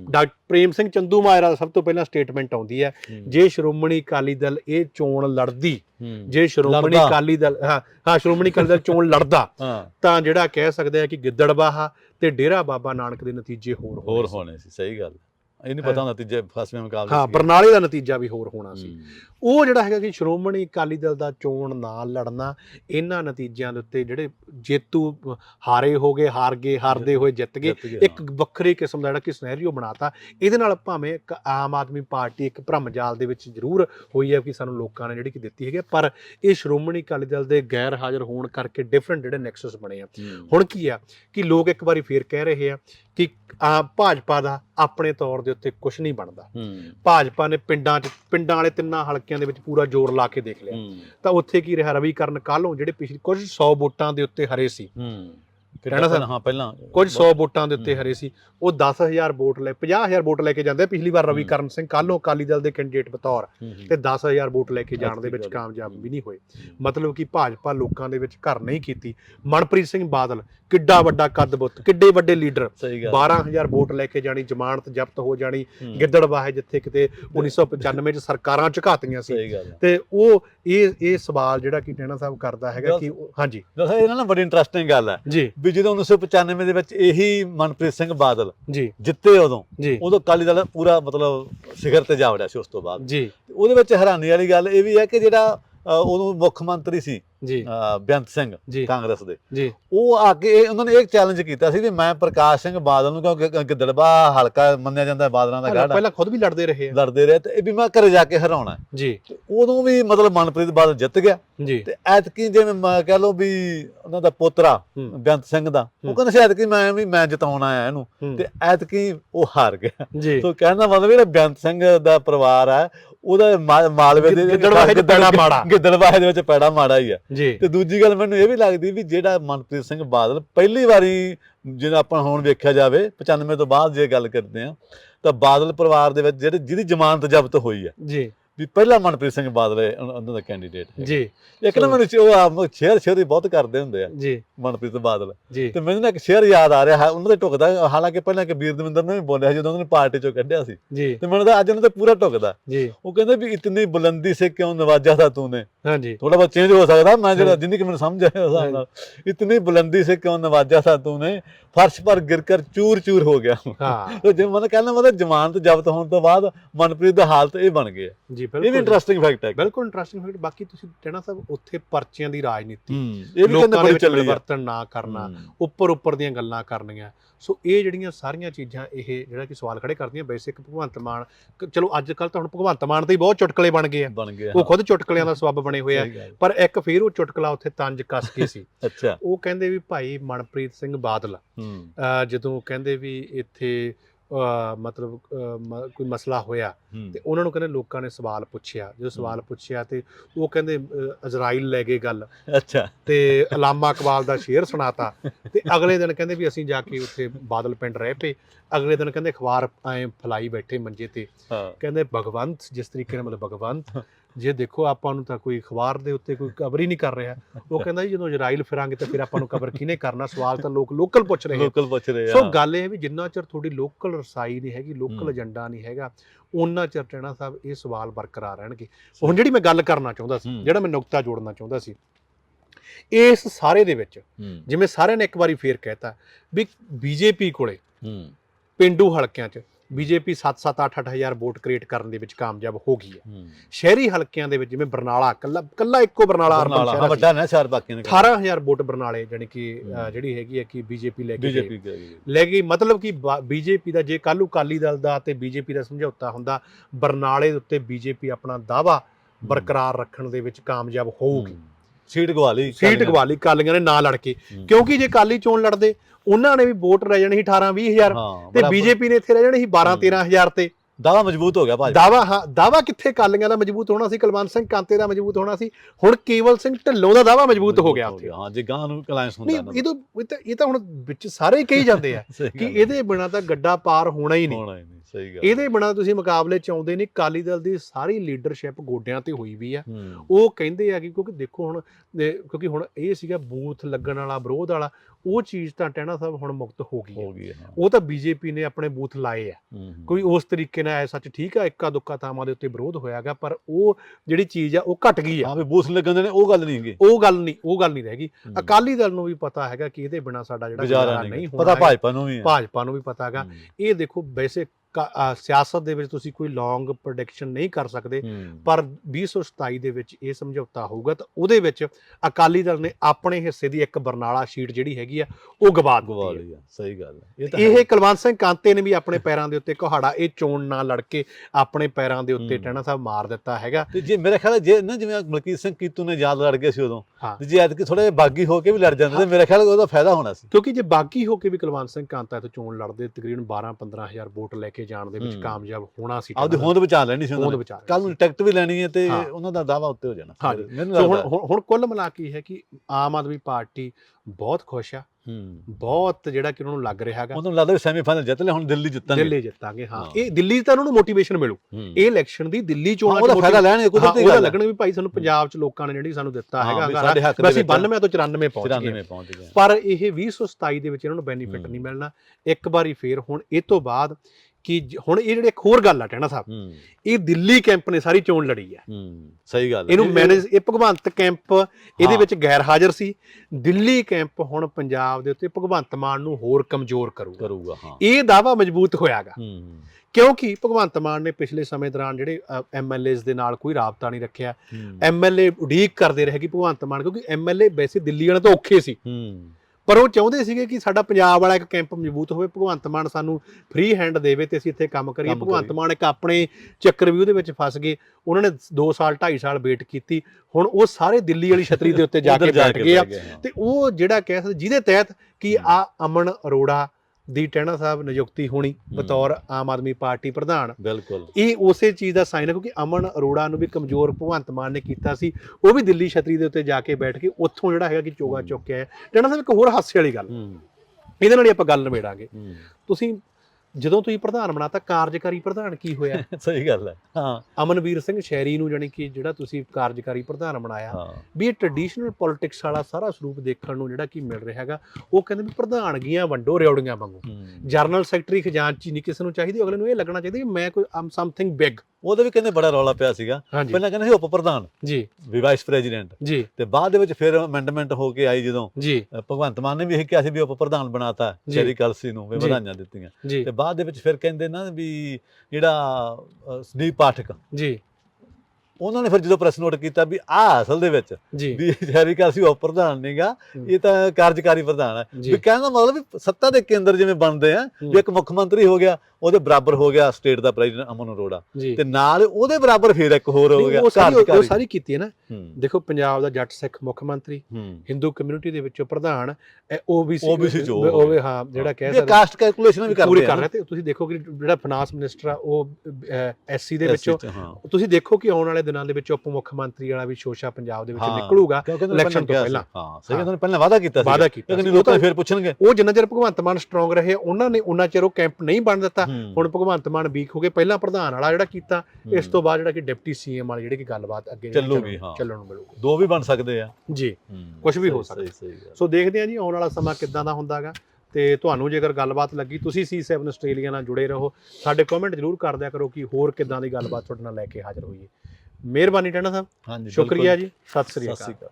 ਡਾਕਟਰ ਪ੍ਰੇਮ ਸਿੰਘ ਚੰਦੂ ਮਾਜਰਾ ਦਾ ਸਭ ਤੋਂ ਪਹਿਲਾਂ ਸਟੇਟਮੈਂਟ ਆਉਂਦੀ ਹੈ ਜੇ ਸ਼੍ਰੋਮਣੀ ਅਕਾਲੀ ਦਲ ਇਹ ਚੋਣ ਲੜਦੀ ਜੇ ਸ਼੍ਰੋਮਣੀ। ਅਕਾਲੀ ਦਲ ਹਾਂ ਹਾਂ ਸ਼੍ਰੋਮਣੀ ਅਕਾਲੀ ਦਲ ਚੋਣ ਲੜਦਾ ਤਾਂ ਜਿਹੜਾ ਕਹਿ ਸਕਦੇ ਆ ਕਿ ਗਿੱਦੜਬਾਹਾ ਤੇ ਡੇਰਾ ਬਾਬਾ ਨਾਨਕ ਦੇ ਨਤੀਜੇ ਹੋਰ ਹੋਰ। ਹੋਣੇ ਸੀ ਸਹੀ ਗੱਲ। ਇਹ ਨਹੀਂ ਪਤਾ ਹੁੰਦਾ ਤੀਜੇ ਫਸਵੇਂ ਮੁਕਾਬਲੇ ਹਾਂ। ਬਰਨਾਲੇ ਦਾ ਨਤੀਜਾ ਵੀ ਹੋਰ ਹੋਣਾ ਸੀ। ਉਹ ਜਿਹੜਾ ਹੈਗਾ ਕਿ ਸ਼੍ਰੋਮਣੀ ਅਕਾਲੀ ਦਲ ਦਾ ਚੋਣ ਨਾ ਲੜਨਾ ਇਹਨਾਂ ਨਤੀਜਿਆਂ ਦੇ ਉੱਤੇ ਜਿਹੜੇ ਜੇਤੂ ਹਾਰੇ ਹੋ ਗਏ ਹਾਰ ਗਏ ਹਾਰਦੇ ਹੋਏ ਜਿੱਤ ਗਏ ਇੱਕ ਵੱਖਰੇ ਕਿਸਮ ਦਾ ਜਿਹੜਾ ਕਿ ਸਿਨੈਰੀਓ ਬਣਾਤਾ। ਇਹਦੇ ਨਾਲ ਭਾਵੇਂ ਇੱਕ ਆਮ ਆਦਮੀ ਪਾਰਟੀ ਇੱਕ ਭ੍ਰਮ ਜਾਲ ਦੇ ਵਿੱਚ ਜ਼ਰੂਰ ਹੋਈ ਹੈ ਕਿ ਸਾਨੂੰ ਲੋਕਾਂ ਨੇ ਜਿਹੜੀ ਕਿ ਦਿੱਤੀ ਹੈਗੀ ਪਰ ਇਹ ਸ਼੍ਰੋਮਣੀ ਅਕਾਲੀ ਦਲ ਦੇ ਗੈਰ ਹਾਜ਼ਰ ਹੋਣ ਕਰਕੇ ਡਿਫਰੈਂਟ ਜਿਹੜੇ ਨੈਕਸਸ ਬਣੇ ਆ। ਹੁਣ ਕੀ ਆ ਕਿ ਲੋਕ ਇੱਕ ਵਾਰੀ ਫੇਰ ਕਹਿ ਰਹੇ ਆ ਕਿ ਆ ਭਾਜਪਾ ਦਾ ਆਪਣੇ ਤੌਰ ਦੇ ਉੱਤੇ ਕੁਝ ਨਹੀਂ ਬਣਦਾ। ਭਾਜਪਾ ਨੇ ਪਿੰਡਾਂ 'ਚ ਪਿੰਡਾਂ ਵਾਲੇ ਤਿੰਨਾਂ ਹਲਕਿਆਂ ਦੇ ਵਿੱਚ ਪੂਰਾ ਜ਼ੋਰ ਲਾ ਕੇ ਦੇਖ ਲਿਆ। ਤਾਂ ਉੱਥੇ ਕੀ ਰਿਹਾ ਰਵੀਕਰਨ ਕਾਹਲੋਂ ਜਿਹੜੇ ਪਿਛਲੇ ਕੁਝ 100 ਵੋਟਾਂ ਦੇ ਉੱਤੇ ਹਰੇ ਸੀ। ਰਹਿਣਾ ਸਾਹਿਬ। ਹਾਂ ਪਹਿਲਾਂ ਕੁਝ 100 ਵੋਟਾਂ ਦੇ ਉੱਤੇ ਹੂੰ। ਹਰੇ ਸੀ। ਉਹ 10000 ਵੋਟ ਲੈ 50000 ਵੋਟ ਲੈ ਕੇ ਜਾਂਦੇ। ਪਿਛਲੀ ਵਾਰ ਰਵੀਕਰਨ ਸਿੰਘ ਕਾਹਲੋਂ ਅਕਾਲੀ ਦਲ ਦੇ ਕੈਂਡੀਡੇਟ ਬਤੌਰ ਤੇ 10000 ਵੋਟ ਲੈ ਕੇ ਜਾਣ ਦੇ ਵਿੱਚ। ਕਾਮਯਾਬ। ਵੀ ਨਹੀਂ ਹੋਏ। ਮਤਲਬ ਕਿ ਭਾਜਪਾ ਲੋਕਾਂ ਦੇ ਵਿੱਚ ਘਰ ਨਹੀਂ ਕੀਤੀ। ਮਨਪ੍ਰੀਤ ਸਿੰਘ ਬਾਦਲ ਕਿੱਡਾ ਵੱਡਾ ਕੱਦ ਬੁੱਤ ਕਿੱਡੇ ਵੱਡੇ ਲੀਡਰ। ਸਹੀ ਗੱਲ। 12000 ਵੋਟ ਲੈ ਕੇ ਜਾਣੀ ਜ਼ਮਾਨਤ ਜ਼ਬਤ ਹੋ ਜਾਣੀ। ਹੂੰ, ਗਿੱਦੜਬਾਹੇ ਜਿੱਥੇ ਕਿਤੇ 1995 ਚ ਸਰਕਾਰਾਂ ਝੁਕਾਤੀਆਂ ਸੀ। ਤੇ ਉਹ ਇਹ ਇਹ ਸਵਾਲ ਜਿਹੜਾ ਕਿ ਟੈਣਾ ਸਾਹਿਬ ਕਰਦਾ ਹੈਗਾ ਕਿ ਹਾਂਜੀ। ਦੱਸੋ ਇਹਨਾਂ ਨਾਲ ਬੜੀ ਇੰਟਰਸਟਿੰਗ ਗੱਲ ਹੈ। ਜੀ। ਵੀ ਜਦੋਂ 1995 ਦੇ ਵਿੱਚ ਇਹੀ ਮਨਪ੍ਰੀਤ ਸਿੰਘ ਬਾਦਲ ਜੀ। ਜਿੱਤੇ ਉਦੋਂ ਉਦੋਂ ਅਕਾਲੀ ਦਲ ਪੂਰਾ ਮਤਲਬ ਸਿਖਰ ਤੇ ਜਾ ਵੜਿਆ ਸੀ ਉਸ ਤੋਂ ਬਾਅਦ। ਜੀ। ਉਹਦੇ ਵਿੱਚ ਹੈਰਾਨੀ ਵਾਲੀ ਗੱਲ ਇਹ ਵੀ ਹੈ ਕਿ ਜਿਹੜਾ ਉਦੋਂ ਮੁੱਖ ਮੰਤਰੀ ਸੀ ਜੀ। ਬੇਅੰਤ ਸਿੰਘ ਕਾਂਗਰਸ ਦੇ। ਜੀ। ਉਹ ਆ ਕੇ ਇਹ- ਉਹਨਾਂ ਨੇ ਇੱਕ ਚੈਲੰਜ ਕੀਤਾ ਸੀ ਵੀ ਮੈਂ ਪ੍ਰਕਾਸ਼ ਸਿੰਘ ਬਾਦਲ ਨੂੰ ਕਿਉਂਕਿ ਗਿੱਦੜਬਾ ਹਲਕਾ ਮੰਨਿਆ ਜਾਂਦਾ ਹੈ ਬਾਦਲਾਂ ਦਾ ਗਾੜਾ। ਪਹਿਲਾਂ ਖੁਦ ਵੀ ਲੜਦੇ ਰਹੇ ਆ। ਲੜਦੇ ਰਹੇ ਤੇ ਇਹ ਵੀ ਮੈਂ ਘਰੇ ਜਾ ਕੇ ਹਰਾਉਣਾ। ਜੀ। ਉਦੋਂ ਵੀ ਮਤਲਬ ਮਨਪ੍ਰੀਤ ਬਾਦਲ ਜਿੱਤ ਗਿਆ। ਜੀ। ਤੇ ਐਤਕੀ ਜਿਵੇਂ ਮੈਂ ਕਹਿ ਲਓ ਵੀ ਉਹਨਾਂ ਦਾ ਪੋਤਰਾ। ਬੇਅੰਤ ਸਿੰਘ ਦਾ। ਉਹ ਕਹਿੰਦਾ ਸ਼ਾਇਦ ਕਿ ਮੈਂ ਵੀ ਮੈਂ ਜਿਤਾਉਣਾ ਆਇਆ ਇਹਨੂੰ। ਤੇ ਐਤਕੀ ਉਹ ਹਾਰ ਗਿਆ। ਜੀ। ਸੋ ਕਹਿਣ ਦਾ ਮਤਲਬ ਜਿਹੜਾ ਬੇਅੰਤ ਸਿੰਘ ਦਾ ਪਰਿਵਾਰ ਹੈ ਉਹਦਾ ਮਾ- ਮਾਲਵੇ ਦੇ ਗਿੱਦੜਬਾਹੇ 'ਚ ਪੈੜਾ ਮਾੜਾ। ਗਿੱਦੜਬਾਹੇ ਦੇ ਵਿੱਚ ਪੈੜਾ ਮਾੜਾ ਹੀ ਆ। ਜੀ। ਤੇ ਦੂਜੀ ਗੱਲ ਮੈਨੂੰ ਇਹ ਵੀ ਲੱਗਦੀ ਵੀ ਜਿਹੜਾ ਮਨਪ੍ਰੀਤ ਸਿੰਘ ਬਾਦਲ ਪਹਿਲੀ ਵਾਰੀ ਜਿਹੜਾ ਆਪਾਂ ਹੁਣ ਵੇਖਿਆ ਜਾਵੇ 95 ਤੋਂ ਬਾਅਦ ਜੇ ਗੱਲ ਕਰਦੇ ਆ ਤਾਂ ਬਾਦਲ ਪਰਿਵਾਰ ਦੇ ਵਿੱਚ ਜਿਹੜੇ ਜਿਹਦੀ ਜ਼ਮਾਨਤ ਜ਼ਬਤ ਹੋਈ ਆ। ਜੀ। ਵੀ ਪਹਿਲਾ ਮਨਪ੍ਰੀਤ ਸਿੰਘ ਬਾਦਲ ਉਹਨਾਂ ਉਹਨਾਂ ਦਾ ਕੈਂਡੀਡੇਟ ਹੈ ਜੀ। ਇੱਕ ਨਾ ਮੈਨੂੰ ਉਹ ਆਪ ਸ਼ੇਅਰ ਸ਼ੇਅਰ ਬਹੁਤ ਕਰਦੇ ਹੁੰਦੇ ਆ ਜੀ। ਮਨਪ੍ਰੀਤ ਬਾਦਲ। ਜੀ। ਤੇ ਮੈਨੂੰ ਨਾ ਇੱਕ ਸ਼ੇਅਰ ਯਾਦ ਆ ਰਿਹਾ ਹੈ ਉਹਨਾਂ ਦੇ ਟੁਕਦਾ ਹਾਲਾਂਕਿ ਪਹਿਲਾਂ ਕਿ ਵੀਰ ਦਵਿੰਦਰ ਨੇ ਵੀ ਬੋਲਿਆ ਜਦੋਂ ਉਹਨਾਂ ਨੇ ਪਾਰਟੀ ਚੋਂ ਕੱਢਿਆ ਸੀ। ਜੀ। ਤੇ ਮੈਨੂੰ ਤਾਂ ਅੱਜ ਉਹਨਾਂ ਤੇ ਪੂਰਾ ਟੁਕਦਾ। ਜੀ। ਉਹ ਕਹਿੰਦੇ ਵੀ ਇਤਨੀ ਬੁਲੰਦੀ ਸੇ ਕਿਉਂ ਨਵਾਜਾ ਥਾ ਤੂਨੇ? ਹਾਂਜੀ। ਥੋੜਾ ਬਹੁਤ ਚੇਂਜ ਹੋ ਸਕਦਾ ਮੈਂ ਜਿਹੜਾ। ਜਿੰਨੀ ਕਿ ਮੈਨੂੰ ਸਮਝ ਆਇਆ ਉਸ ਹਿਸਾਬ ਨਾਲ। ਇਤਨੀ ਬੁਲੰਦੀ ਸੇ ਕਿਉਂ ਨਵਾਜਾ ਥਾ ਤੂਨੇ? ਫਰਸ਼ ਪਰ ਗਿਰ ਕਰ ਚੂਰ ਚੂਰ ਹੋ ਗਿਆ। ਹਾਂ। ਤੇ ਜੇ ਮਨ ਕਹਿੰਦਾ ਮਤਲਬ ਜ਼ਮਾਨਤ ਜ਼ਬਤ ਹੋਣ ਤੋਂ ਬਾਅਦ ਮਨਪ੍ਰੀਤ ਦਾ ਹਾਲਤ ਇਹ ਬਣ ਗਿਆ ਜੀ ਇਹ ਵੀ ਬਿਲਕੁਲ ਇੰਟਰਸਟਿੰਗ ਫੈਕਟ ਹੈ ਬਿਲਕੁਲ ਇੰਟਰਸਟਿੰਗ ਫੈਕਟ ਬਾਕੀ ਤੁਸੀਂ ਟੈਣਾ ਸਾਹਿਬ ਉੱਥੇ ਪਰਚਿਆਂ ਦੀ ਰਾਜਨੀਤੀ। ਹੂੰ ਇਹ ਵੀ ਕਹਿੰਦੇ ਬੜੀ ਚੱਲੀ ਆ। ਮਿਲਵਰਤਨ ਨਾ ਕਰਨਾ ਉੱਪਰ ਉੱਪਰ ਦੀਆਂ ਗੱਲਾਂ ਕਰਨੀਆਂ। ਸੋ ਇਹ ਜਿਹੜੀਆਂ ਸਾਰੀਆਂ ਚੀਜ਼ਾਂ ਇਹ ਜਿਹੜਾ ਕਿ ਸਵਾਲ ਖੜੇ ਕਰਦੀਆਂ ਬੇਸਿਕ ਭਗਵੰਤ ਮਾਨ ਚਲੋ ਅੱਜ ਕੱਲ ਤਾਂ ਹੁਣ ਭਗਵੰਤ ਮਾਨ ਤੇ ਹੀ ਬਹੁਤ ਚੁਟਕਲੇ ਬਣ ਗਏ ਆ। ਉਹ ਖੁਦ ਚੁਟਕਲਿਆਂ ਦਾ ਸਬੱਬ ਬਣੇ ਹੋਏ ਆ। ਪਰ ਇੱਕ ਫੇਰ ਉਹ ਚੁਟਕਲਾ ਉੱਥੇ ਤੰਜ ਕੱਸ ਕੇ ਸੀ। ਅੱਛਾ। ਉਹ ਕਹਿੰਦੇ ਵੀ ਭਾਈ ਮਨਪ੍ਰੀਤ ਸਿੰਘ ਬਾਦਲ ਹੂੰ। ਜਦੋਂ ਕਹਿੰਦੇ ਵੀ ਇੱਥੇ ਮਤਲਬ ਕੋਈ ਮਸਲਾ ਹੋਇਆ ਤੇ ਉਹਨਾਂ ਨੂੰ ਕਹਿੰਦੇ ਲੋਕਾਂ ਨੇ ਸਵਾਲ ਪੁੱਛਿਆ। ਜਦੋਂ ਸਵਾਲ ਪੁੱਛਿਆ ਤੇ ਉਹ ਕਹਿੰਦੇ ਅਹ, ਇਜ਼ਰਾਈਲ ਲੈ ਗਏ ਗੱਲ ਅੱਛਾ। ਤੇ ਅਲਾਮਾ ਇਕਬਾਲ ਦਾ ਸ਼ੇਰ ਸੁਣਾਤਾ ਤੇ ਅਗਲੇ ਦਿਨ ਕਹਿੰਦੇ ਵੀ ਅਸੀਂ ਜਾ ਕੇ ਉੱਥੇ ਬਾਦਲ ਪਿੰਡ ਰਹਿ ਪਏ। ਅਗਲੇ ਦਿਨ ਕਹਿੰਦੇ ਅਖਬਾਰ ਐ ਫਲਾਈ ਬੈਠੇ ਮੰਜੇ ਤੇ। ਕਹਿੰਦੇ ਭਗਵੰਤ ਜਿਸ ਤਰੀਕੇ ਨਾਲ ਮਤਲਬ ਭਗਵੰਤ ਜੇ ਦੇਖੋ ਆਪਾਂ ਨੂੰ ਤਾਂ ਕੋਈ ਅਖਬਾਰ ਦੇ ਉੱਤੇ ਕੋਈ ਕਵਰ ਹੀ ਨਹੀਂ ਕਰ ਰਿਹਾ। ਉਹ ਕਹਿੰਦਾ ਜੀ ਜਦੋਂ ਇਜ਼ਰਾਈਲ ਫਿਰਾਂਗੇ ਤਾਂ ਫਿਰ ਆਪਾਂ ਨੂੰ ਕਵਰ ਕਿਹਨੇ ਕਰਨਾ? ਸਵਾਲ ਤਾਂ ਲੋਕ ਲੋਕਲ ਪੁੱਛ ਰਹੇ ਲੋਕਲ ਪੁੱਛ ਰਹੇ ਆ ਸੋ ਗੱਲ ਇਹ ਵੀ ਜਿੰਨਾ ਚਿਰ ਤੁਹਾਡੀ ਲੋਕਲ ਰਸਾਈ ਨਹੀਂ ਹੈਗੀ ਲੋਕਲ। ਏਜੰਡਾ ਨਹੀਂ ਹੈਗਾ ਉਹਨਾਂ ਚਿਰ ਟੈਣਾ ਸਾਹਿਬ ਇਹ ਸਵਾਲ ਬਰਕਰਾਰ ਰਹਿਣਗੇ। ਹੁਣ ਜਿਹੜੀ ਮੈਂ ਗੱਲ ਕਰਨਾ ਚਾਹੁੰਦਾ ਸੀ। ਜਿਹੜਾ ਮੈਂ ਨੁਕਤਾ ਜੋੜਨਾ ਚਾਹੁੰਦਾ ਸੀ ਇਸ ਸਾਰੇ ਦੇ ਵਿੱਚ ਜਿਵੇਂ ਸਾਰਿਆਂ ਨੇ ਇੱਕ ਵਾਰੀ ਫੇਰ ਕਹਿਤਾ ਵੀ ਬੀਜੇਪੀ ਕੋਲੇ ਪਿੰਡੂ ਹਲਕਿਆਂ 'ਚ ਬੀਜੇਪੀ 7-7 8-8 ਹਜ਼ਾਰ ਵੋਟ ਕ੍ਰੀਏਟ ਕਰਨ ਦੇ ਵਿੱਚ ਕਾਮਯਾਬ ਹੋ ਗਈ ਹੈ। ਸ਼ਹਿਰੀ ਹਲਕਿਆਂ ਦੇ ਵਿੱਚ ਜਿਵੇਂ ਬਰਨਾਲਾ ਕੱਲਾ ਕੱਲਾ ਇੱਕੋ ਬਰਨਾਲਾ ਅਰਬਨ ਸ਼ਹਿਰ ਹਾਂ। ਵੱਡਾ ਨਾ ਸ਼ਹਿਰ ਬਾਕੀ ਨੇ 18000 ਵੋਟ ਬਰਨਾਲੇ ਜਾਣੀ ਕਿ। ਜਿਹੜੀ ਹੈਗੀ ਹੈ ਕਿ ਬੀਜੇਪੀ ਲੈ ਕੇ ਲੈ ਗਈ ਮਤਲਬ ਕਿ ਬੀਜੇਪੀ ਦਾ ਜੇ ਕੱਲੂ ਕਾਲੀ ਦਲ ਦਾ ਤੇ ਬੀਜੇਪੀ ਦਾ ਸਮਝੌਤਾ ਹੁੰਦਾ ਬਰਨਾਲੇ ਦੇ ਉੱਤੇ ਬੀਜੇਪੀ ਆਪਣਾ ਦਾਵਾ ਬਰਕਰਾਰ ਰੱਖਣ ਦੇ ਵਿੱਚ ਕਾਮਯਾਬ ਹੋਊਗੀ। ਸੀਟ ਗਵਾ ਲਈ ਸੀਟ ਗਵਾਲੀ ਕਾਲੀਆਂ ਨੇ ਨਾ ਲੜ ਕੇ। ਕਿਉਂਕਿ ਜੇ ਕਾਲੀ ਚੋਣ ਲੜਦੇ ਉਹਨਾਂ ਨੇ ਵੀ ਵੋਟ ਰਹਿ ਜਾਣੀ ਸੀ 18 20000 ਹਾਂ ਤੇ ਬੀਜੇਪੀ ਨੇ ਇੱਥੇ ਰਹਿ ਜਾਣੀ ਸੀ 12 ਹੂੰ। 13000 ਤੇ। ਦਾਵਾ ਮਜ਼ਬੂਤ ਹੋ ਗਿਆ ਭਾਜੀ। ਦਾਵਾ ਹਾਂ ਦਾਵਾ ਕਿੱਥੇ? ਕਾਲੀਆਂ ਦਾ ਮਜ਼ਬੂਤ ਹੋਣਾ ਸੀ ਕੁਲਵੰਤ ਸਿੰਘ ਕਾਂਤੇ ਦਾ ਮਜ਼ਬੂਤ ਹੋਣਾ ਸੀ। ਹੁਣ ਕੇਵਲ ਸਿੰਘ ਢਿੱਲੋਂ ਦਾ ਦਾਵਾ ਮਜ਼ਬੂਤ ਹੋ ਗਿਆ ਉੱਥੇ। ਹਾਂ ਜੇ ਗਾਂ ਨੂੰ ਅਲਾਈਅੰਸ ਹੁੰਦਾ ਨਹੀਂ ਇਹ ਤਾਂ ਇਹ ਤਾਂ ਹੁਣ ਵਿੱਚ ਸਾਰੇ ਕਹੀ ਜਾਂਦੇ ਆ ਕਿ। ਇਹਦੇ ਬਿਨਾ ਤਾਂ ਗੱਡਾ ਪਾਰ ਹੋਣਾ ਹੀ ਨਹੀਂ। ਹੋਣਾ ਹੀ ਨਹੀਂ। ਸਹੀ ਗੱਲ ਇਹਦੇ ਬਿਨਾ ਤੁਸੀਂ ਮੁਕਾਬਲੇ ਚ ਆਉਂਦੇ ਨਹੀਂ। ਕਾਲੀ ਦਲ ਦੀ ਸਾਰੀ ਲੀਡਰਸ਼ਿਪ ਗੋਡਿਆਂ ਤੇ ਹੋਈ ਵੀ ਆ। ਉਹ ਕਹਿੰਦੇ ਆ ਕਿ ਕਿਉਂਕਿ ਦੇਖੋ ਹੁਣ ਕਿਉਂਕਿ ਹੁਣ ਇਹ ਸੀਗਾ ਬੂਥ ਲੱਗਣ ਵਾਲਾ ਵਿਰੋਧ ਵਾਲਾ। ਉਹ ਚੀਜ਼ ਤਾਂ ਟੈਣਾ ਸਾਹਿਬ ਹੁਣ ਮੁਕਤ ਹੋ ਗਈ ਹੈ ਉਹ ਤਾਂ ਬੀਜੇਪੀ ਨੇ ਆਪਣੇ ਬੂਥ ਲਾਏ ਆ। ਕੋਈ ਉਸ ਤਰੀਕੇ ਨਾਲ ਐ ਸੱਚ ਠੀਕ ਆ ਇੱਕਾ ਦੁੱਕਾ ਥਾਵਾਂ ਦੇ ਉੱਤੇ ਵਿਰੋਧ ਹੋਇਆਗਾ ਪਰ ਉਹ ਜਿਹੜੀ ਚੀਜ਼ ਆ ਉਹ ਘਟ ਗਈ ਆ। ਹਾਂ ਵੀ ਬੂਸ ਲੱਗਣ ਦੇ ਨੇ ਉਹ ਗੱਲ ਨਹੀਂ ਹੈਗੀ। ਉਹ ਗੱਲ ਨਹੀਂ ਉਹ ਗੱਲ ਨਹੀਂ ਰਹਿ ਗਈ। ਅਕਾਲੀ ਦਲ ਨੂੰ ਵੀ ਪਤਾ ਹੈਗਾ ਕਿ ਇਹਦੇ ਬਿਨਾ ਸਾਡਾ ਜਿਹੜਾ ਗੁਜ਼ਾਰਾ ਨਹੀਂ ਪਤਾ ਹੋਣਾ ਹੈਗਾ। ਭਾਜਪਾ ਨੂੰ ਵੀ ਭਾਜਪਾ ਨੂੰ ਵੀ ਪਤਾ ਹੈਗਾ। ਇਹ ਦੇਖੋ ਵੈਸੇ ਸਿਆਸਤ ਦੇ ਵਿੱਚ ਤੁਸੀਂ ਕੋਈ ਲੌਂਗ ਪ੍ਰੈਡਿਕਸ਼ਨ ਨਹੀਂ ਕਰ ਸਕਦੇ। ਪਰ 2027 ਦੇ ਵਿੱਚ ਇਹ ਸਮਝੌਤਾ ਹੋਊਗਾ ਤਾਂ ਉਹਦੇ ਵਿੱਚ ਅਕਾਲੀ ਦਲ ਨੇ ਆਪਣੇ ਹਿੱਸੇ ਦੀ ਇੱਕ ਬਰਨਾਲਾ ਸ਼ੀਟ ਜਿਹੜੀ ਹੈਗੀ ਆ ਉਹ ਗਵਾ ਗਵਾ ਦਿੱਤੀ ਹੈ ਸਹੀ ਗੱਲ ਹੈ ਇਹ ਤਾਂ ਇਹ ਹੈ। ਕੁਲਵੰਤ ਸਿੰਘ ਕਾਂਤੇ ਨੇ ਵੀ ਆਪਣੇ ਪੈਰਾਂ ਦੇ ਉੱਤੇ ਕੁਹਾੜਾ ਇਹ ਚੋਣ ਨਾ ਲੜ ਕੇ ਆਪਣੇ ਪੈਰਾਂ ਦੇ ਉੱਤੇ। ਟਹਿਣਾ ਸਾਹਿਬ ਮਾਰ ਦਿੱਤਾ ਹੈਗਾ ਤੇ ਜੇ ਮੇਰੇ ਖਿਆਲ ਜੇ ਨਾ ਜਿਵੇਂ ਮਲਕੀਤ ਸਿੰਘ ਕੀਤੂ ਨੇ ਯਾਦ ਲੜ ਗਏ ਸੀ ਉਦੋਂ। ਤੇ ਜੇ ਐਤਕੀ ਥੋੜੇ ਬਾਗੀ ਹੋ ਕੇ ਵੀ ਲੜ ਜਾਂਦੇ ਤੇ ਮੇਰੇ ਖਿਆਲ ਉਹਦਾ ਫਾਇਦਾ ਹੋਣਾ ਸੀ ਕਿਉਂਕਿ ਜੇ ਬਾਗੀ ਹੋ ਕੇ ਵੀ ਕੁਲਵੰਤ ਸਿੰਘ ਕਾਂਤਾ ਤੋਂ ਚੋਣ ਲੜਦੇ ਤਕਰੀਬਨ 12-15 ਹਜ਼ਾਰ ਵੋਟ ਲੈ ਕੇ ਜਾਣ ਦੇ ਵਿੱਚ ਹੂੰ। ਕਾਮਯਾਬ ਹੋਣਾ ਸੀ ਆਪਦੀ ਹੋਂਦ ਬਚਾ ਲੈਣੀ ਸੀ ਹੋਂਦ ਉਹਨਾਂ ਨੇ। ਬਚਾ ਕੱਲ ਨੂੰ ਟਿਕਟ ਵੀ ਲੈਣੀ ਹੈ ਤੇ ਹਾਂ। ਉਹਨਾਂ ਦਾ ਦਾਵਾ ਉੱਤੇ ਹੋ ਜਾਣਾ। ਹਾਂਜੀ। ਮੈਨੂੰ ਸੋ ਹੁਣ ਲੱਗਦਾ। ਹੁਣ- ਹੁਣ ਕੁੱਲ ਮਿਲਾ ਕੇ ਇਹ ਹੈ ਕਿ ਆਮ ਆਦਮੀ ਪਾਰਟੀ ਬਹੁਤ ਖੁਸ਼ ਆ ਹੂੰ। ਬਹੁਤ ਜਿਹੜਾ ਕਿ ਉਹਨਾਂ ਨੂੰ ਲੱਗ ਰਿਹਾ ਹੈਗਾ। ਉਹਨਾਂ ਨੂੰ ਲੱਗਦਾ ਵੀ ਸੈਮੀਫਾਈਨਲ ਜਿੱਤ ਲਿਆ ਹੁਣ ਦਿੱਲੀ ਜਿੱਤਣਗੇ? ਦਿੱਲੀ ਜਿੱਤਾਂਗੇ ਹਾਂ। ਹਾਂ। ਇਹ ਦਿੱਲੀ 'ਚ ਤਾਂ ਉਹਨਾਂ ਨੂੰ ਮੋਟੀਵੇਸ਼ਨ ਮਿਲੂ। ਹੂੰ। ਇਹ ਇਲੈਕਸ਼ਨ ਦੀ ਦਿੱਲੀ ਚੋਣਾਂ ਉਹਦਾ ਫਾਇਦਾ ਲੈਣਗੇ ਕੁਦਰਤੀ ਉਹਦਾ ਗੱਲ ਲੱਗਣਾ ਵੀ ਭਾਈ ਸਾਨੂੰ ਪੰਜਾਬ 'ਚ ਲੋਕਾਂ ਨੇ ਜਿਹੜੀ ਸਾਨੂੰ ਦਿੱਤਾ ਹੈਗਾ ਵੀ ਗਾ, ਸਾਡੇ ਹੱਕ ਦੇ ਵੀ ਅਸੀਂ ਵਿੱਚ 92 ਤੋਂ 94 ਪਹੁੰਚ ਗਏ। 94 ਪਹੁੰਚ ਗਏ। ਪਰ ਇਹ 2027 ਦੇ ਵਿੱਚ ਇਹਨਾਂ ਨੂੰ ਬੈਨੀਫਿਟ ਹੂੰ। ਨਹੀਂ ਮਿਲਣਾ। ਇੱਕ ਵਾਰੀ ਫੇਰ ਹੁਣ ਇਹ ਤੋਂ ਬਾਅਦ ਕਿ ਜ- ਹੁਣ ਇਹ ਜਿਹੜੇ ਇੱਕ ਹੋਰ ਗੱਲ ਆ ਟਹਿਣਾ ਸਾਹਿਬ ਹੂੰ। ਇਹ ਦਿੱਲੀ ਕੈਂਪ ਨੇ ਸਾਰੀ ਚੋਣ ਲੜੀ ਹੂੰ ਸਹੀ ਗੱਲ ਹੈ। ਇਹਨੂੰ ਇਹ- ਮੈਨੇਜ ਇਹ ਭਗਵੰਤ ਕੈਂਪ ਇਹਦੇ ਹਾਂ। ਵਿੱਚ ਗੈਰ ਹਾਜ਼ਰ ਸੀ। ਦਿੱਲੀ ਕੈਂਪ ਹੁਣ ਪੰਜਾਬ ਦੇ ਉੱਤੇ ਭਗਵੰਤ ਮਾਨ ਨੂੰ ਹੋਰ ਕਮਜ਼ੋਰ ਕਰੂਗਾ। ਕਰੂਗਾ ਹਾਂ। ਇਹ ਦਾਵਾ ਮਜ਼ਬੂਤ ਹੋਇਆਗਾ। ਹੂੰ ਕਿਉਂਕਿ ਭਗਵੰਤ ਮਾਨ ਨੇ ਪਿਛਲੇ ਸਮੇਂ ਦੌਰਾਨ ਜਿਹੜੇ ਐਮਐਲਏਜ਼ ਦੇ ਨਾਲ ਕੋਈ ਰਾਬਤਾ ਨਹੀਂ ਰੱਖਿਆ। ਹੂੰ। ਐਮਐਲਏ ਉਡੀਕ ਕਰਦੇ ਰਹੇ ਕਿ ਭਗਵੰਤ ਮਾਨ ਕਿਉਂਕਿ ਐਮਐਲਏ ਵੈਸੇ ਦਿੱਲੀ ਵਾਲੇ ਤਾਂ ਔਖੇ ਸੀ। ਹੂੰ। ਪਰ ਉਹ ਚਾਹੁੰਦੇ ਸੀਗੇ ਕਿ ਸਾਡਾ ਪੰਜਾਬ ਵਾਲਾ ਇੱਕ ਕੈਂਪ ਮਜ਼ਬੂਤ ਹੋਵੇ ਭਗਵੰਤ ਮਾਨ ਸਾਨੂੰ ਫ੍ਰੀ ਹੈਂਡ ਦੇਵੇ ਤੇ ਅਸੀਂ ਇੱਥੇ ਕੰਮ ਕਰੀਏ। ਭਗਵੰਤ। ਮਾਨ ਇੱਕ ਆਪਣੇ ਚੱਕਰ ਵੀ ਉਹਦੇ ਵਿੱਚ ਫਸ ਗਏ। ਉਹਨਾਂ ਨੇ 2 ਸਾਲ 2.5 ਸਾਲ ਵੇਟ ਕੀਤੀ। ਹੁਣ ਉਹ ਸਾਰੇ ਦਿੱਲੀ ਵਾਲੀ ਛਤਰੀ ਦੇ ਉੱਤੇ ਜਾ ਕੇ ਬੈਠ ਗਏ ਆ। ਤੇ ਉਹ ਜਿਹੜਾ ਕਹਿ ਸਕਦੇ ਜਿਹਦੇ ਤਹਿਤ ਕਿ ਆ ਅਮਨ ਅਰੋੜਾ ਦੀ ਟਹਿਣਾ ਸਾਹਿਬ ਨਿਯੁਕਤੀ ਹੋਣੀ ਬਤੌਰ ਆਮ ਆਦਮੀ ਪਾਰਟੀ ਪ੍ਰਧਾਨ। ਬਿਲਕੁਲ। ਇਹ ਉਸੇ ਚੀਜ਼ ਦਾ ਸਾਈਨ ਹੈ ਕਿਉਂਕਿ ਅਮਨ ਅਰੋੜਾ ਨੂੰ ਵੀ ਕਮਜ਼ੋਰ ਭਗਵੰਤ ਮਾਨ ਨੇ ਕੀਤਾ ਸੀ। ਉਹ ਵੀ ਦਿੱਲੀ ਛਤਰੀ ਦੇ ਉੱਤੇ ਜਾ ਕੇ ਬੈਠ ਕੇ ਉੱਥੋਂ ਜਿਹੜਾ ਹੈਗਾ ਕਿ ਚੋਗਾ ਚੁੱਕ ਕੇ ਆਇਆ ਟਹਿਣਾ ਸਾਹਿਬ ਇੱਕ ਹੋਰ ਹਾਸੇ ਵਾਲੀ ਗੱਲ। ਹੂੰ। ਇਹਦੇ ਨਾਲ ਹੀ ਆਪਾਂ ਗੱਲ ਨਿਬੇੜਾਂਗੇ। ਹੂੰ। ਤੁਸੀਂ ਜਦੋਂ ਤੁਸੀਂ ਪ੍ਰਧਾਨ ਬਣਾਤਾ ਕਾਰਜਕਾਰੀ ਪ੍ਰਧਾਨ ਕੀ ਹੋਇਆ? ਸਹੀ ਗੱਲ ਹੈ। ਹਾਂ ਅਮਨਵੀਰ ਸਿੰਘ ਸ਼ੈਰੀ ਨੂੰ ਜਾਣੀ ਕਿ ਜਿਹੜਾ ਤੁਸੀਂ ਕਾਰਜਕਾਰੀ ਪ੍ਰਧਾਨ ਬਣਾਇਆ ਵੀ ਇਹ ਟ੍ਰੈਡੀਸ਼ਨਲ ਪੋਲਿਟਿਕਸ ਵਾਲਾ ਸਾਰਾ ਸਰੂਪ ਦੇਖਣ ਨੂੰ ਜਿਹੜਾ ਕੀ ਮਿਲ ਰਿਹਾ ਹੈਗਾ ਉਹ ਕਹਿੰਦੇ ਵੀ ਪ੍ਰਧਾਨਗੀਆਂ ਵੰਡੋ ਰਿਉੜੀਆਂ ਵਾਂਗੂ। ਜਰਨਲ ਸੈਕਟਰੀ ਖਜ਼ਾਨਚੀ ਨਹੀਂ ਕਿਸੇ ਨੂੰ ਚਾਹੀਦੀ ਅਗਲੇ ਨੂੰ ਇਹ ਲੱਗਣਾ ਚਾਹੀਦਾ ਕਿ ਮੈਂ ਕੋਈ ਆਮ ਸਮਥਿੰਗ ਬਿਗ ਉਹਦੇ ਵੀ ਕਹਿੰਦੇ ਬੜਾ ਰੌਲਾ ਪਿਆ ਸੀਗਾ। ਹਾਂਜੀ। ਪਹਿਲਾਂ ਕਹਿੰਦੇ ਸੀ ਉਪ ਪ੍ਰਧਾਨ ਜੀ। ਵੀ ਵਾਈਸ ਪ੍ਰੈਜ਼ੀਡੈਂਟ ਜੀ। ਤੇ ਬਾਅਦ ਦੇ ਵਿੱਚ ਫਿਰ ਅਮੈਂਡਮੈਂਟ ਹੋ ਕੇ ਆਈ ਜਦੋਂ ਜੀ। ਅ, ਭਗਵੰਤ ਮਾਨ ਨੇ ਵੀ ਇਹ ਕਿਹਾ ਸੀ ਵੀ ਉਪ ਪ੍ਰਧਾਨ ਬਣਾਤਾ ਜੀ। ਸ਼ੈਰੀ ਕਲਸੀ ਨੂੰ ਵੀ ਜੀ। ਵਧਾਈਆਂ ਦਿੱਤੀਆਂ। ਜੀ। ਤੇ ਬਾਅਦ ਦੇ ਵਿੱਚ ਫਿਰ ਕਹਿੰਦੇ ਨਾ ਵੀ ਜਿਹੜਾ ਅ, ਸੰਦੀਪ ਪਾਠਕ ਜੀ। ਉਹਨਾਂ ਨੇ ਫਿਰ ਜਦੋਂ ਪ੍ਰੈਸ ਨੋਟ ਕੀਤਾ ਵੀ ਆ ਅਸਲ ਦੇ ਵਿੱਚ ਜੀ। ਵੀ ਸ਼ੈਰੀ ਕਲਸੀ ਉਪ ਪ੍ਰਧਾਨ ਨਹੀਂਗਾ। ਇਹ ਤਾਂ ਕਾਰਜਕਾਰੀ ਪ੍ਰਧਾਨ ਹੈ। ਜੀ। ਵੀ ਕਹਿਣ ਦਾ ਮਤਲਬ ਵੀ ਸੱਤਾ ਦੇ ਕੇਂਦਰ ਜਿਵੇਂ ਬਣਦੇ ਆ। ਵੀ ਇੱਕ ਮੁੱਖ ਮੰਤਰੀ ਹੋ ਗਿਆ ਉਹਦੇ ਬਰਾਬਰ ਹੋ ਗਿਆ ਸਟੇਟ ਦਾ ਪ੍ਰੈਜ਼ੀਡੈਂਟ ਅਮਨ ਅਰੋੜਾ। ਜੀ। ਤੇ ਨਾਲ ਉਹਦੇ ਬਰਾਬਰ ਫਿਰ ਇੱਕ ਹੋਰ ਹੋ ਗਿਆ ਉਹ ਸਾਰੀ ਉਹ ਕਾਰਜਕਾਰੀ। ਸਾਰੀ ਕੀਤੀ ਹੈ ਨਾ। ਦੇਖੋ ਪੰਜਾਬ ਦਾ ਜੱਟ ਸਿੱਖ ਮੁੱਖ ਮੰਤਰੀ ਹਿੰਦੂ ਕਮਿਊਨਿਟੀ ਦੇ ਵਿੱਚੋਂ ਪ੍ਰਧਾਨ ਓਬੀਸੀ OBC ਚੋਂ। ਉਹ ਹਾਂ ਜਿਹੜਾ ਕਹਿ ਸਕਦੇ। ਕਾਸਟ ਕੈਲਕੂਲੇਸ਼ਨ ਵੀ ਕਰਦੇ ਕਰ ਰਿਹਾ ਤੇ ਤੁਸੀਂ ਦੇਖੋ ਕਿ ਜਿਹੜਾ ਫਾਈਨਾਂਸ ਮਿਨਿਸਟਰ ਆ ਉਹ ਐਸਸੀ ਦੇ ਵਿੱਚੋਂ ਤੁਸੀਂ ਦੇਖੋ ਕਿ ਆਉਣ ਵਾਲੇ ਦਿਨਾਂ ਦੇ ਵਿੱਚ ਉਪ ਮੁੱਖ ਮੰਤਰੀ ਵਾਲਾ ਵੀ ਸ਼ੋਸ਼ਾ ਪੰਜਾਬ ਦੇ ਵਿੱਚ। ਨਿਕਲੂਗਾ ਕਿਉਂਕਿ ਉਹਨਾਂ ਨੇ election ਤੋਂ। ਪਹਿਲਾਂ। ਹਾਂ ਸਹੀ ਉਹਨਾਂ ਨੇ ਪਹਿਲਾਂ ਵਾਅਦਾ ਕੀਤਾ ਸੀ ਵਾਅਦਾ ਕੀਤਾ ਲੇਕਿਨ। ਲੋਕਾਂ ਨੇ ਫਿਰ ਪੁੱਛਣਗੇ ਉਹ ਜਿੰਨਾ ਚਿਰ ਭਗਵੰਤ ਮਾਨ ਸਟਰੋਂਗ ਰਹੇ ਉਹਨਾਂ ਨੇ ਉਹਨਾਂ ਚਿਰ ਉਹ ਕੈਂਪ ਨਹੀਂ ਬਣ ਦਿੱਤਾ ਹੁਣ ਭਗਵੰਤ ਮਾਨ ਵੀਕ ਹੋ ਗਏ ਪਹਿਲਾਂ ਪ੍ਰਧਾਨ ਵਾਲਾ ਜਿਹੜਾ ਕੀਤਾ। ਇਸ ਤੋਂ ਬਾਅਦ ਜਿਹੜਾ ਕਿ ਡਿਪਟੀ ਸੀਐਮ ਵਾਲੀ ਜਿਹੜੀ ਕਿ ਗੱਲਬਾਤ ਅੱਗੇ ਚੱਲੂਗੀ, ਚੱਲਣ- ਹਾਂ। ਚੱਲਣ ਨੂੰ ਮਿਲੂਗੀ ਦੋ ਵੀ ਬਣ ਸਕਦੇ ਆ ਜੀ ਕੁਛ ਵੀ ਹੋ ਗੱਲ। ਸੋ ਦੇਖਦੇ ਹਾਂ ਜੀ ਆਉਣ ਵਾਲਾ ਸਮਾਂ ਕਿੱਦਾਂ ਦਾ ਹੁੰਦਾਗਾ ਤੇ ਤੁਹਾਨੂੰ ਜੇਕਰ ਗੱਲਬਾਤ ਲੱਗੀ ਤੁਸੀਂ C7 ਆਸਟ੍ਰੇਲੀਆ ਨਾਲ ਜੁੜੇ ਰਹੋ ਸਾਡੇ ਕਮੈਂਟ ਜ਼ਰੂਰ ਕਰ ਦਿਆ ਕਰੋ ਕਿ ਹੋਰ ਕਿੱਦਾਂ ਦੀ ਗੱਲਬਾਤ ਤੁਹਾਡੇ ਨਾਲ ਲੈ ਕੇ ਹਾਜ਼ਰ ਹੋਈਏ ਮਿਹਰਬਾਨੀ ਟੈਣਾ ਸਾਹਿਬ। ਹਾਂਜੀ ਸ਼ੁਕਰੀਆ। ਜੀ। ਸਤਿ ਸ੍ਰੀ ਸਤਿ ਅਕਾਲ। ਸ਼੍ਰੀ ਅਕਾਲ।